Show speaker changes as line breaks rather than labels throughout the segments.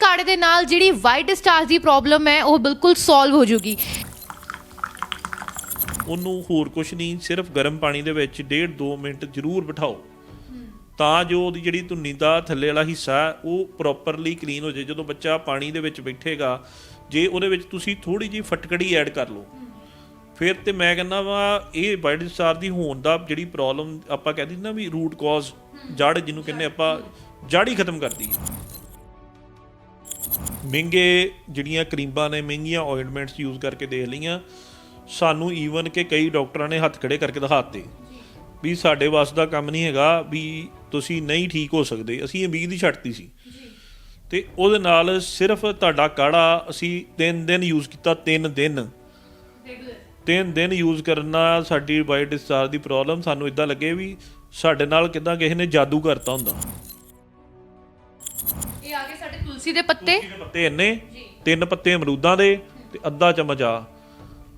ਕਾੜੇ ਦੇ ਨਾਲ ਜਿਹੜੀ ਵਾਈਟ ਡਿਸਚਾਰਜ ਦੀ ਪ੍ਰੋਬਲਮ ਹੈ ਉਹ ਬਿਲਕੁਲ ਸੋਲਵ ਹੋ ਜੂਗੀ।
ਉਹਨੂੰ ਹੋਰ ਕੁਝ ਨਹੀਂ ਸਿਰਫ ਗਰਮ ਪਾਣੀ ਦੇ ਵਿੱਚ 1.5 2 ਮਿੰਟ ਜ਼ਰੂਰ ਬਿਠਾਓ। ਤਾਂ ਜੋ ਉਹਦੀ ਜਿਹੜੀ ਧੁੰਨੀ ਦਾ ਥੱਲੇ ਵਾਲਾ ਹਿੱਸਾ ਉਹ ਪ੍ਰੋਪਰਲੀ ਕਲੀਨ ਹੋ ਜਾਏ। ਜਦੋਂ ਬੱਚਾ ਪਾਣੀ ਦੇ ਵਿੱਚ ਬੈਠੇਗਾ ਜੇ ਉਹਦੇ ਵਿੱਚ ਤੁਸੀਂ ਥੋੜੀ ਜਿਹੀ ਫਟਕੜੀ ਐਡ ਕਰ ਲਓ। ਫਿਰ ਤੇ ਮੈਂ ਕਹਿੰਦਾ ਵਾ ਇਹ ਵਾਈਟ ਸਟਾਰ ਦੀ ਹੋਣ ਦਾ ਜਿਹੜੀ ਪ੍ਰੋਬਲਮ ਆਪਾਂ ਕਹਿੰਦੇ ਨਾ ਵੀ ਰੂਟ ਕਾਜ਼ ਜੜ ਜਿਹਨੂੰ ਕਹਿੰਦੇ ਆਪਾਂ ਜੜ ਹੀ ਖਤਮ ਕਰਦੀ ਹੈ। ਮਹਿੰਗੇ ਜਿਹੜੀਆਂ ਕਰੀਮਾਂ ਨੇ, ਮਹਿੰਗੀਆਂ ਆਇੰਟਮੈਂਟਸ ਯੂਜ਼ ਕਰਕੇ ਦੇਖ ਲਈਆਂ। ਸਾਨੂੰ ਈਵਨ ਕਿ ਕਈ ਡਾਕਟਰਾਂ ਨੇ ਹੱਥ ਖੜੇ ਕਰਕੇ ਦਿਖਾਤੇ ਵੀ ਸਾਡੇ ਵਾਸ ਦਾ ਕੰਮ ਨਹੀਂ ਹੈਗਾ ਵੀ ਤੁਸੀਂ ਨਹੀਂ ਠੀਕ ਹੋ ਸਕਦੇ। ਅਸੀਂ ਉਮੀਦ ਹੀ ਛੱਡਤੀ ਸੀ। ਤੇ ਉਹਦੇ ਨਾਲ ਸਿਰਫ ਤੁਹਾਡਾ ਕਾੜਾ ਅਸੀਂ 3 ਦਿਨ ਯੂਜ਼ ਕੀਤਾ 3 ਦਿਨ। ਤਿੰਨ ਦਿਨ ਯੂਜ਼ ਕਰਨਾ ਸਾਡੀ ਵਾਈਟ ਡਿਸਚਾਰਜ ਦੀ ਪ੍ਰੋਬਲਮ ਸਾਨੂੰ ਇਦਾਂ ਲੱਗੇ ਵੀ ਸਾਡੇ ਨਾਲ ਕਿਦਾਂ ਕਿਸੇ ਨੇ ਜਾਦੂ ਕਰਤਾ ਹੁੰਦਾ।
ਤੁਲਸੀ ਦੇ ਪੱਤੇ?
ਤਿੰਨ ਪੱਤੇ ਇੰਨੇ ਤਿੰਨ ਪੱਤੇ ਅਮਰੂਦਾਂ ਦੇ ਤੇ ਅੱਧਾ ਚਮਚ ਆ।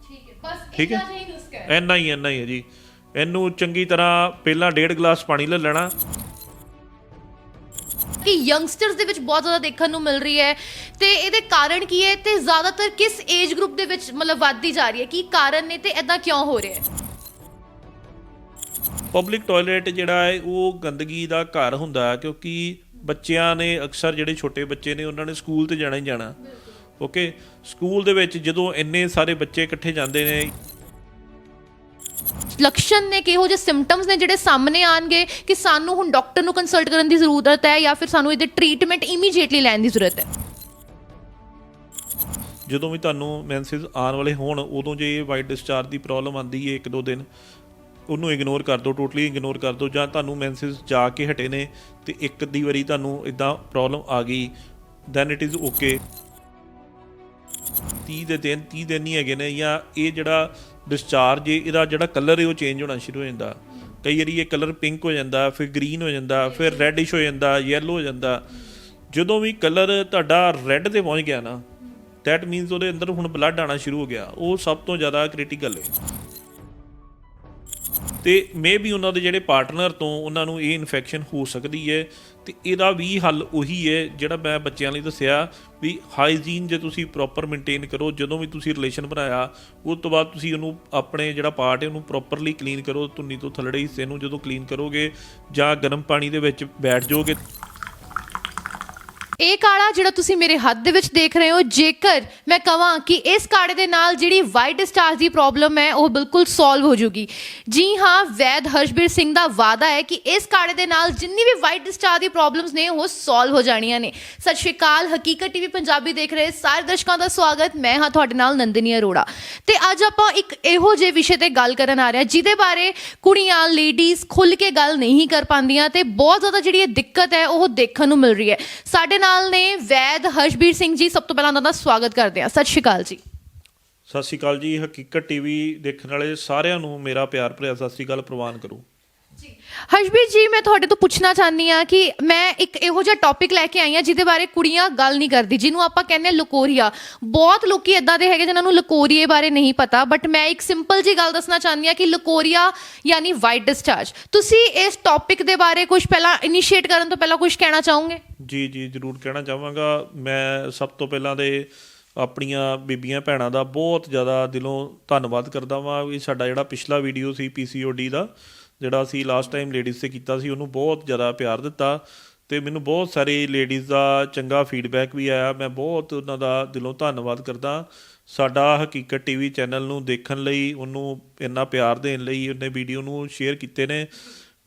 ਠੀਕ ਹੈ ਬਸ
ਠੀਕ ਹੈ।
ਇੰਨਾ ਹੀ ਨੁਸਖਾ ਹੈ।
ਇੰਨਾ ਹੀ ਇੰਨਾ ਹੀ ਹੈ ਜੀ। ਇਹਨੂੰ ਚੰਗੀ ਤਰ੍ਹਾਂ ਪਹਿਲਾਂ ਡੇਢ ਗਲਾਸ ਪਾਣੀ ਲੈ ਲੈਣਾ।
ਕਿ ਯੰਗਸਟਰਸ ਦੇ ਵਿੱਚ ਬਹੁਤ ਜ਼ਿਆਦਾ ਦੇਖਣ ਨੂੰ ਮਿਲ ਰਹੀ ਹੈ। ਤੇ ਇਹਦੇ ਕਾਰਨ ਕੀ ਹੈ? ਤੇ ਜ਼ਿਆਦਾਤਰ ਕਿਸ ਏਜ ਗਰੁੱਪ ਦੇ ਵਿੱਚ ਮਤਲਬ ਵੱਧਦੀ ਜਾ ਰਹੀ ਹੈ? ਕੀ ਕਾਰਨ ਨੇ ਤੇ ਐਦਾਂ ਕਿਉਂ ਹੋ ਰਿਹਾ ਹੈ?
ਪਬਲਿਕ ਟਾਇਲਟ ਜਿਹੜਾ ਹੈ ਉਹ ਗੰਦਗੀ ਦਾ ਘਰ ਹੁੰਦਾ ਹੈ ਕਿਉਂਕਿ ਬੱਚਿਆਂ ਨੇ ਅਕਸਰ ਜਿਹੜੇ ਛੋਟੇ ਬੱਚੇ ਨੇ ਉਹਨਾਂ ਨੇ ਸਕੂਲ ਤੇ ਜਾਣਾ ਹੀ ਜਾਣਾ। ਓਕੇ ਸਕੂਲ ਦੇ ਵਿੱਚ ਜਦੋਂ ਇੰਨੇ ਸਾਰੇ ਬੱਚੇ ਇਕੱਠੇ ਜਾਂਦੇ ਨੇ।
ਲੱਛਣ ਨੇ ਕਿਹੋ ਜਿਹੇ ਸਿੰਪਟਮਸ ਨੇ ਜਿਹੜੇ ਸਾਹਮਣੇ ਆਣਗੇ ਕਿ ਸਾਨੂੰ ਹੁਣ ਡਾਕਟਰ ਨੂੰ ਕੰਸਲਟ ਕਰਨ ਦੀ ਜ਼ਰੂਰਤ ਹੈ ਜਾਂ ਫਿਰ ਸਾਨੂੰ ਇਹਦੇ ਟ੍ਰੀਟਮੈਂਟ ਇਮੀਡੀਏਟਲੀ ਲੈਣ ਦੀ ਜ਼ਰੂਰਤ ਹੈ?
ਜਦੋਂ ਵੀ ਤੁਹਾਨੂੰ ਮੈਂਸਸ ਆਉਣ ਵਾਲੇ ਹੋਣ ਉਦੋਂ ਜੇ ਵਾਈਟ ਡਿਸਚਾਰਜ ਦੀ ਪ੍ਰੋਬਲਮ ਆਂਦੀ ਹੈ ਇੱਕ ਦੋ ਦਿਨ ਉਹਨੂੰ ਇਗਨੋਰ ਕਰ ਦਿਓ ਟੋਟਲੀ ਇਗਨੋਰ ਕਰ ਦਿਓ ਜਾਂ ਤੁਹਾਨੂੰ ਮੈਂਸਸ ਜਾ ਕੇ ਹਟੇ ਨੇ ਤੇ ਇੱਕ ਦੀ ਵਾਰੀ ਤੁਹਾਨੂੰ ਇਦਾਂ ਪ੍ਰੋਬਲਮ ਆ ਗਈ ਦੈਨ ਇਟ ਇਜ਼ ਓਕੇ 30 ਦੇ ਦਿਨ 30 ਦਿਨ ਨਹੀਂ ਹੈਗੇ ਨੇ ਜਾਂ ਇਹ ਜਿਹੜਾ ਡਿਸਚਾਰਜ ਇਹਦਾ ਜਿਹੜਾ ਕਲਰ ਹੈ, ਉਹ ਚੇਂਜ ਹੋਣਾ ਸ਼ੁਰੂ ਹੋ ਜਾਂਦਾ। ਕਈ ਵਾਰੀ ਇਹ ਕਲਰ ਪਿੰਕ ਹੋ ਜਾਂਦਾ, ਫਿਰ ਗ੍ਰੀਨ ਹੋ ਜਾਂਦਾ, ਫਿਰ ਰੈਡਿਸ਼ ਹੋ ਜਾਂਦਾ ਯੈਲੋ ਹੋ ਜਾਂਦਾ। ਜਦੋਂ ਵੀ ਕਲਰ ਤੁਹਾਡਾ ਰੈੱਡ ਤੇ ਪਹੁੰਚ ਗਿਆ ਨਾ ਦੈਟ ਮੀਨਸ ਉਹਦੇ ਅੰਦਰ ਹੁਣ ਬਲੱਡ ਆਣਾ ਸ਼ੁਰੂ ਹੋ ਗਿਆ। ਉਹ ਸਭ ਤੋਂ ਜ਼ਿਆਦਾ ਕ੍ਰਿਟੀਕਲ ਹੈ। ਤੇ ਮੇ ਵੀ ਉਹਨਾਂ ਦੇ ਜਿਹੜੇ ਪਾਰਟਨਰ ਤੋਂ ਉਹਨਾਂ ਨੂੰ ਇਹ ਇਨਫੈਕਸ਼ਨ ਹੋ ਸਕਦੀ ਹੈ ਤੇ ਇਹਦਾ ਵੀ ਹੱਲ ਉਹੀ ਹੈ ਜਿਹੜਾ ਮੈਂ ਬੱਚਿਆਂ ਲਈ ਦੱਸਿਆ ਵੀ ਹਾਈਜੀਨ ਜੇ ਤੁਸੀਂ ਪ੍ਰੋਪਰ ਮੇਨਟੇਨ ਕਰੋ, ਜਦੋਂ ਵੀ ਤੁਸੀਂ ਰਿਲੇਸ਼ਨ ਬਣਾਇਆ, ਉਸ ਤੋਂ ਬਾਅਦ ਤੁਸੀਂ ਉਹਨੂੰ ਆਪਣੇ ਜਿਹੜਾ ਪਾਰਟ ਹੈ ਉਹਨੂੰ ਪ੍ਰੋਪਰਲੀ ਕਲੀਨ ਕਰੋ, ਧੁੰਨੀ ਤੋਂ ਥੱਲੜੇ ਹਿੱਸੇ ਨੂੰ ਜਦੋਂ ਕਲੀਨ ਕਰੋਗੇ ਜਾਂ ਗਰਮ ਪਾਣੀ ਦੇ ਵਿੱਚ ਬੈਠ ਜਾਓਗੇ।
ਇਹ ਕਾੜਾ ਜਿਹੜਾ ਤੁਸੀਂ ਮੇਰੇ ਹੱਥ ਦੇ ਵਿੱਚ ਦੇਖ ਰਹੇ ਹੋ, ਜੇਕਰ ਮੈਂ ਕਹਾਂ ਕਿ ਇਸ ਕਾੜੇ ਦੇ ਨਾਲ ਜਿਹੜੀ ਵਾਈਟ ਡਿਸਚਾਰਜ ਦੀ ਪ੍ਰੋਬਲਮ ਹੈ, ਉਹ ਬਿਲਕੁਲ ਸੋਲਵ ਹੋ ਜੂਗੀ। ਜੀ ਹਾਂ, ਵੈਦ ਹਰਸ਼ਬੀਰ ਸਿੰਘ ਦਾ ਵਾਅਦਾ ਹੈ ਕਿ ਇਸ ਕਾੜੇ ਦੇ ਨਾਲ ਜਿੰਨੀ ਵੀ ਵਾਈਟ ਸਟਾਰ ਦੀ ਪ੍ਰੋਬਲਮਸ ਨੇ, ਉਹ ਸੋਲਵ ਹੋ ਜਾਣੀਆਂ ਨੇ। ਸਤਿ ਸ਼੍ਰੀ ਅਕਾਲ, ਹਕੀਕਤ ਟੀਵੀ ਪੰਜਾਬੀ ਦੇਖ ਰਹੇ ਸਾਰੇ ਦਰਸ਼ਕਾਂ ਦਾ ਸਵਾਗਤ। ਮੈਂ ਹਾਂ ਤੁਹਾਡੇ ਨਾਲ ਨੰਦਨੀ ਅਰੋੜਾ। ਤੇ ਅੱਜ ਆਪਾਂ ਇੱਕ ਇਹੋ ਜਿਹੇ ਵਿਸ਼ੇ ਤੇ ਗੱਲ ਕਰਨ ਆ ਰਹੇ ਹਾਂ, ਜਿਹਦੇ ਬਾਰੇ ਕੁੜੀਆਂ ਲੇਡੀਜ਼ ਖੁੱਲ ਕੇ ਗੱਲ ਨਹੀਂ ਕਰ ਪਾਉਂਦੀਆਂ ਤੇ ਬਹੁਤ ਜ਼ਿਆਦਾ ਜਿਹੜੀ ਇਹ ਦਿੱਕਤ ਹੈ, ਉਹ ਦੇਖਣ ਨੂੰ ਮਿਲ ਰਹੀ ਹੈ। ਸਾਡੇ ਨਾਲ ਨੇ ਵੈਦ ਹਰਸ਼ਬੀਰ ਸਿੰਘ ਜੀ ਸਭ ਤੋਂ ਪਹਿਲਾਂ ਉਹਨਾਂ ਦਾ ਸਵਾਗਤ ਕਰਦੇ ਹਾਂ। ਸਤਿ ਸ਼੍ਰੀ ਅਕਾਲ ਜੀ।
ਸਤਿ ਸ਼੍ਰੀ ਅਕਾਲ ਜੀ। ਹਕੀਕਤ ਟੀਵੀ ਦੇਖਣ ਵਾਲੇ ਸਾਰਿਆਂ ਨੂੰ ਮੇਰਾ ਪਿਆਰ ਭਰਿਆ ਸਤਿ ਸ਼੍ਰੀ ਅਕਾਲ ਪ੍ਰਵਾਨ ਕਰੋ।
ਹਰਸ਼ਬੀਰ ਜੀ, ਮੈਂ ਤੁਹਾਡੇ ਤੋਂ ਪੁੱਛਣਾ ਚਾਹੁੰਦੀ ਆ ਕਿ ਮੈਂ ਇੱਕ ਇਹੋ ਜਿਹਾ ਟੌਪਿਕ ਲੈ ਕੇ ਆਈ ਆ ਜਿਹਦੇ ਬਾਰੇ ਕੁੜੀਆਂ ਗੱਲ ਨਹੀਂ ਕਰਦੀ, ਜਿਹਨੂੰ ਆਪਾਂ ਕਹਿੰਦੇ ਹਾਂ ਲਕੋਰੀਆ। ਬਹੁਤ ਲੋਕੀ ਇਦਾਂ ਦੇ ਹੈਗੇ ਜਿਨ੍ਹਾਂ ਨੂੰ ਲਕੋਰੀਏ ਬਾਰੇ ਨਹੀਂ ਪਤਾ ਬਟ ਮੈਂ ਇੱਕ ਸਿੰਪਲ ਜੀ ਗੱਲ ਦੱਸਣਾ ਚਾਹਨੀ ਆ ਕਿ ਲਕੋਰੀਆ ਯਾਨੀ ਵਾਈਟ ਡਿਸਚਾਰਜ ਤੁਸੀਂ ਇਸ ਟੌਪਿਕ ਦੇ ਬਾਰੇ ਕੁਝ ਪਹਿਲਾਂ ਇਨੀਸ਼ੀਏਟ ਕਰਨ ਤੋਂ ਪਹਿਲਾਂ ਕੁਝ ਕਹਿਣਾ ਚਾਹੋਗੇ?
ਜੀ ਜੀ, ਜ਼ਰੂਰ ਕਹਿਣਾ ਚਾਹਾਂਗਾ। ਮੈਂ ਸਭ ਤੋਂ ਪਹਿਲਾਂ ਦੇ ਆਪਣੀਆਂ ਬੀਬੀਆਂ ਭੈਣਾਂ ਦਾ ਬਹੁਤ ਜ਼ਿਆਦਾ ਦਿਲੋਂ ਧੰਨਵਾਦ ਕਰਦਾ ਵਾਂ। ਵੀ ਸਾਡਾ ਜਿਹੜਾ ਪਿਛਲਾ ਵੀਡੀਓ ਸੀ ਪੀਸੀਓਡੀ ਦਾ ਜਿਹੜਾ ਅਸੀਂ ਲਾਸਟ ਟਾਈਮ ਲੇਡੀਜ਼ ਤੇ ਕੀਤਾ ਸੀ, ਉਹਨੂੰ ਬਹੁਤ ਜ਼ਿਆਦਾ ਪਿਆਰ ਦਿੱਤਾ ਤੇ ਮੈਨੂੰ ਬਹੁਤ ਸਾਰੇ ਲੇਡੀਜ਼ ਦਾ ਚੰਗਾ ਫੀਡਬੈਕ ਵੀ ਆਇਆ। ਮੈਂ ਬਹੁਤ ਉਹਨਾਂ ਦਾ ਦਿਲੋਂ ਧੰਨਵਾਦ ਕਰਦਾ। ਸਾਡਾ ਹਕੀਕਤ ਟੀਵੀ ਚੈਨਲ ਨੂੰ ਦੇਖਣ ਲਈ, ਉਹਨੂੰ ਇੰਨਾ ਪਿਆਰ ਦੇਣ ਲਈ, ਉਹਨੇ ਵੀਡੀਓ ਨੂੰ ਸ਼ੇਅਰ ਕੀਤੇ ਨੇ।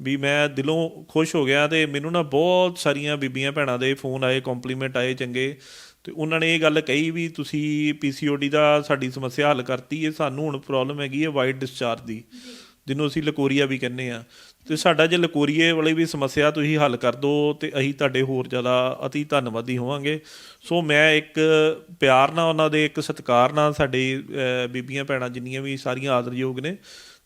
ਵੀ ਮੈਂ ਦਿਲੋਂ ਖੁਸ਼ ਹੋ ਗਿਆ ਤੇ ਮੈਨੂੰ ਨਾ ਬਹੁਤ ਸਾਰੀਆਂ ਬੀਬੀਆਂ ਭੈਣਾਂ ਦੇ ਫੋਨ ਆਏ ਕੰਪਲੀਮੈਂਟ ਆਏ ਚੰਗੇ। ਤੇ ਉਹਨਾਂ ਨੇ ਇਹ ਗੱਲ ਕਹੀ ਵੀ ਤੁਸੀਂ ਪੀਸੀਓਡੀ ਦਾ ਸਾਡੀ ਸਮੱਸਿਆ ਹੱਲ ਕਰਤੀ, ਇਹ ਸਾਨੂੰ ਹੁਣ ਪ੍ਰੋਬਲਮ ਹੈਗੀ ਹੈ ਵਾਈਟ ਡਿਸਚਾਰਜ ਦੀ। ਜਿਹਨੂੰ ਅਸੀਂ ਲਕੋਰੀਆ ਵੀ ਕਹਿੰਦੇ ਆ ਤੇ ਸਾਡਾ ਜੇ ਲਕੋਰੀਏ ਵਾਲੀ ਵੀ ਸਮੱਸਿਆ ਤੁਸੀਂ ਹੱਲ ਕਰ ਦੋ ਤੇ ਅਸੀਂ ਤੁਹਾਡੇ ਹੋਰ ਜ਼ਿਆਦਾ ਅਤੀ ਧੰਨਵਾਦੀ ਹੋਵਾਂਗੇ। ਸੋ ਮੈਂ ਇੱਕ ਪਿਆਰ ਨਾਲ ਉਹਨਾਂ ਦੇ, ਇੱਕ ਸਤਿਕਾਰ ਨਾਲ ਸਾਡੇ ਬੀਬੀਆਂ ਭੈਣਾਂ ਜਿੰਨੀਆਂ ਵੀ ਸਾਰੀਆਂ ਆਦਰਯੋਗ ਨੇ,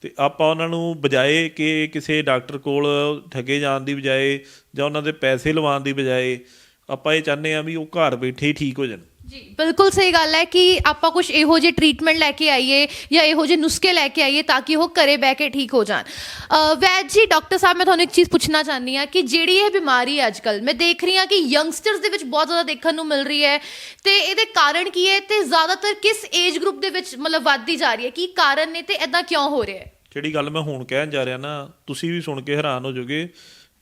ਤੇ ਆਪਾਂ ਉਹਨਾਂ ਨੂੰ ਬਜਾਏ ਕਿ ਕਿਸੇ ਡਾਕਟਰ ਕੋਲ ਠੱਗੇ ਜਾਣ ਦੀ ਬਜਾਏ ਜਾਂ ਉਹਨਾਂ ਦੇ ਪੈਸੇ ਲਵਾਉਣ ਦੀ ਬਜਾਏ ਆਪਾਂ ਇਹ ਚਾਹੁੰਦੇ ਆ ਵੀ ਉਹ ਘਰ ਬੈਠੇ ਹੀ ਠੀਕ ਹੋ ਜਾਣ।
ਜੀ, ਬਿਲਕੁਲ ਸਹੀ ਗੱਲ ਹੈ ਕਿ ਆਪਾਂ ਕੁਝ ਇਹੋ ਜਿਹੇ ਟ੍ਰੀਟਮੈਂਟ ਲੈ ਕੇ ਆਈਏ ਜਾਂ ਇਹੋ ਜਿਹੇ ਨੁਸਖੇ ਲੈ ਕੇ ਆਈਏ ਤਾਂ ਕਿ ਉਹ ਘਰੇ ਬਹਿ ਕੇ ਠੀਕ ਹੋ ਜਾਣ। ਅਹ, ਵੈਦ ਜੀ ਡਾਕਟਰ ਸਾਹਿਬ, ਮੈਂ ਤੁਹਾਨੂੰ ਇੱਕ ਚੀਜ਼ ਪੁੱਛਣਾ ਚਾਹੁੰਦੀ ਹਾਂ ਕਿ ਜਿਹੜੀ ਇਹ ਬਿਮਾਰੀ ਹੈ ਅੱਜਕੱਲ ਮੈਂ ਦੇਖ ਰਹੀ ਹਾਂ ਕਿ ਯੰਗਸਟਰਸ ਦੇ ਵਿੱਚ ਬਹੁਤ ਜ਼ਿਆਦਾ ਦੇਖਣ ਨੂੰ ਮਿਲ ਰਹੀ ਹੈ ਤੇ ਇਹਦੇ ਕਾਰਨ ਕੀ ਹੈ ਤੇ ਜ਼ਿਆਦਾਤਰ ਕਿਸ ਏਜ ਗਰੁੱਪ ਦੇ ਵਿੱਚ ਮਤਲਬ ਵੱਧਦੀ ਜਾ ਰਹੀ ਹੈ? ਕੀ ਕਾਰਨ ਨੇ ਤੇ ਐਦਾਂ ਕਿਉਂ ਹੋ ਰਿਹਾ ਹੈ?
ਜਿਹੜੀ ਗੱਲ ਮੈਂ ਹੁਣ ਕਹਿਣ ਜਾ ਰਿਹਾ ਨਾ, ਤੁਸੀਂ ਵੀ ਸੁਣ ਕੇ ਹੈਰਾਨ ਹੋ ਜਾਓਗੇ।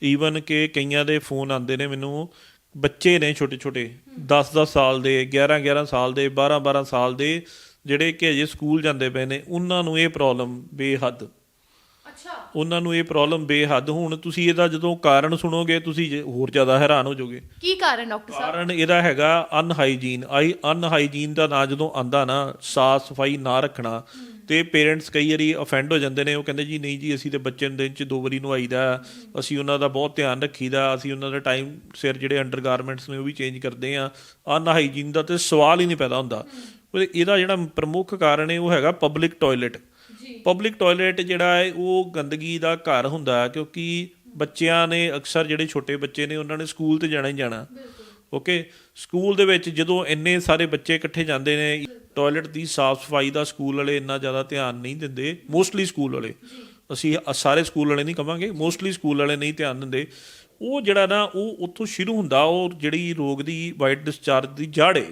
ਈਵਨ ਕਿ ਕਈਆਂ ਦੇ ਫੋਨ ਆਉਂਦੇ ਨੇ ਮੈਨੂੰ ਬੱਚੇ ਨੇ ਛੋਟੇ ਛੋਟੇ 10-10 ਸਾਲ ਦੇ 11-11 ਸਾਲ ਦੇ 12-12 ਸਾਲ ਦੇ ਜਿਹੜੇ ਕਿ ਅਜੇ ਸਕੂਲ ਜਾਂਦੇ ਪਏ ਨੇ ਉਹਨਾਂ ਨੂੰ ਇਹ ਪ੍ਰੋਬਲਮ ਬੇਹੱਦ।
ਅੱਛਾ।
ਉਹਨਾਂ ਨੂੰ ਇਹ ਪ੍ਰੋਬਲਮ ਬੇਹੱਦ। ਹੁਣ ਤੁਸੀਂ ਇਹਦਾ ਜਦੋਂ ਕਾਰਨ ਸੁਣੋਗੇ ਤੁਸੀਂ ਹੋਰ ਜ਼ਿਆਦਾ ਹੈਰਾਨ ਹੋ ਜਾਓਗੇ।
ਕੀ ਕਾਰਨ ਡਾਕਟਰ ਸਾਹਿਬ?
ਕਾਰਨ ਇਹਦਾ ਹੈਗਾ ਅਨਹਾਈਜੀਨ। ਆਈ ਅਨਹਾਈਜੀਨ ਦਾ ਨਾਂ ਜਦੋਂ ਆਂਦਾ ਨਾ ਸਾਫ਼ ਸਫ਼ਾਈ ਨਾ ਰੱਖਣਾ ਤੇ ਪੇਰੈਂਟਸ ਕਈ ਵਾਰੀ ਅਫੈਂਡ ਹੋ ਜਾਂਦੇ ਨੇ ਉਹ ਕਹਿੰਦੇ ਜੀ ਨਹੀਂ ਜੀ ਅਸੀਂ ਤੇ ਬੱਚੇ ਨੂੰ ਦਿਨ ਚ ਦੋ ਵਾਰੀ ਨਵਾਈਦਾ ਅਸੀਂ ਉਹਨਾਂ ਦਾ ਬਹੁਤ ਧਿਆਨ ਰੱਖੀਦਾ ਅਸੀਂ ਉਹਨਾਂ ਦਾ ਟਾਈਮ ਸਿਰ ਜਿਹੜੇ ਅੰਡਰਗਾਰਮੈਂਟਸ ਨੇ ਉਹ ਵੀ ਚੇਂਜ ਕਰਦੇ ਆ ਅਨਹਾਈਜੀਨ ਦਾ ਤੇ ਸਵਾਲ ਹੀ ਨਹੀਂ ਪੈਦਾ ਹੁੰਦਾ। ਪਰ ਇਹਦਾ ਜਿਹੜਾ ਪ੍ਰਮੁੱਖ ਕਾਰਨ ਹੈ ਉਹ ਹੈਗਾ ਪਬਲਿਕ ਟਾਇਲਟ ਪਬਲਿਕ ਟਾਇਲਟ ਜਿਹੜਾ ਹੈ ਉਹ ਗੰਦਗੀ ਦਾ ਘਰ ਹੁੰਦਾ ਕਿਉਂਕਿ ਬੱਚਿਆਂ ਨੇ ਅਕਸਰ ਜਿਹੜੇ ਛੋਟੇ ਬੱਚੇ ਨੇ ਉਹਨਾਂ ਨੇ ਸਕੂਲ ਤੇ ਜਾਣਾ ਹੀ ਜਾਣਾ। ਓਕੇ ਸਕੂਲ ਦੇ ਵਿੱਚ ਜਦੋਂ ਇੰਨੇ ਸਾਰੇ ਬੱਚੇ ਇਕੱਠੇ ਜਾਂਦੇ ਨੇ ਟਾਇਲਟ ਦੀ ਸਾਫ਼ ਸਫ਼ਾਈ ਦਾ ਸਕੂਲ ਵਾਲੇ ਇੰਨਾ ਜ਼ਿਆਦਾ ਧਿਆਨ ਨਹੀਂ ਦਿੰਦੇ ਮੋਸਟਲੀ ਸਕੂਲ ਵਾਲੇ। ਅਸੀਂ ਸਾਰੇ ਸਕੂਲ ਵਾਲੇ ਨਹੀਂ ਕਵਾਂਗੇ ਮੋਸਟਲੀ ਸਕੂਲ ਵਾਲੇ ਨਹੀਂ ਧਿਆਨ ਦਿੰਦੇ। ਉਹ ਜਿਹੜਾ ਨਾ, ਉਹ ਉੱਥੋਂ ਸ਼ੁਰੂ ਹੁੰਦਾ, ਉਹ ਜਿਹੜੀ ਰੋਗ ਦੀ ਵਾਈਟ ਡਿਸਚਾਰਜ ਦੀ ਜਾੜੇ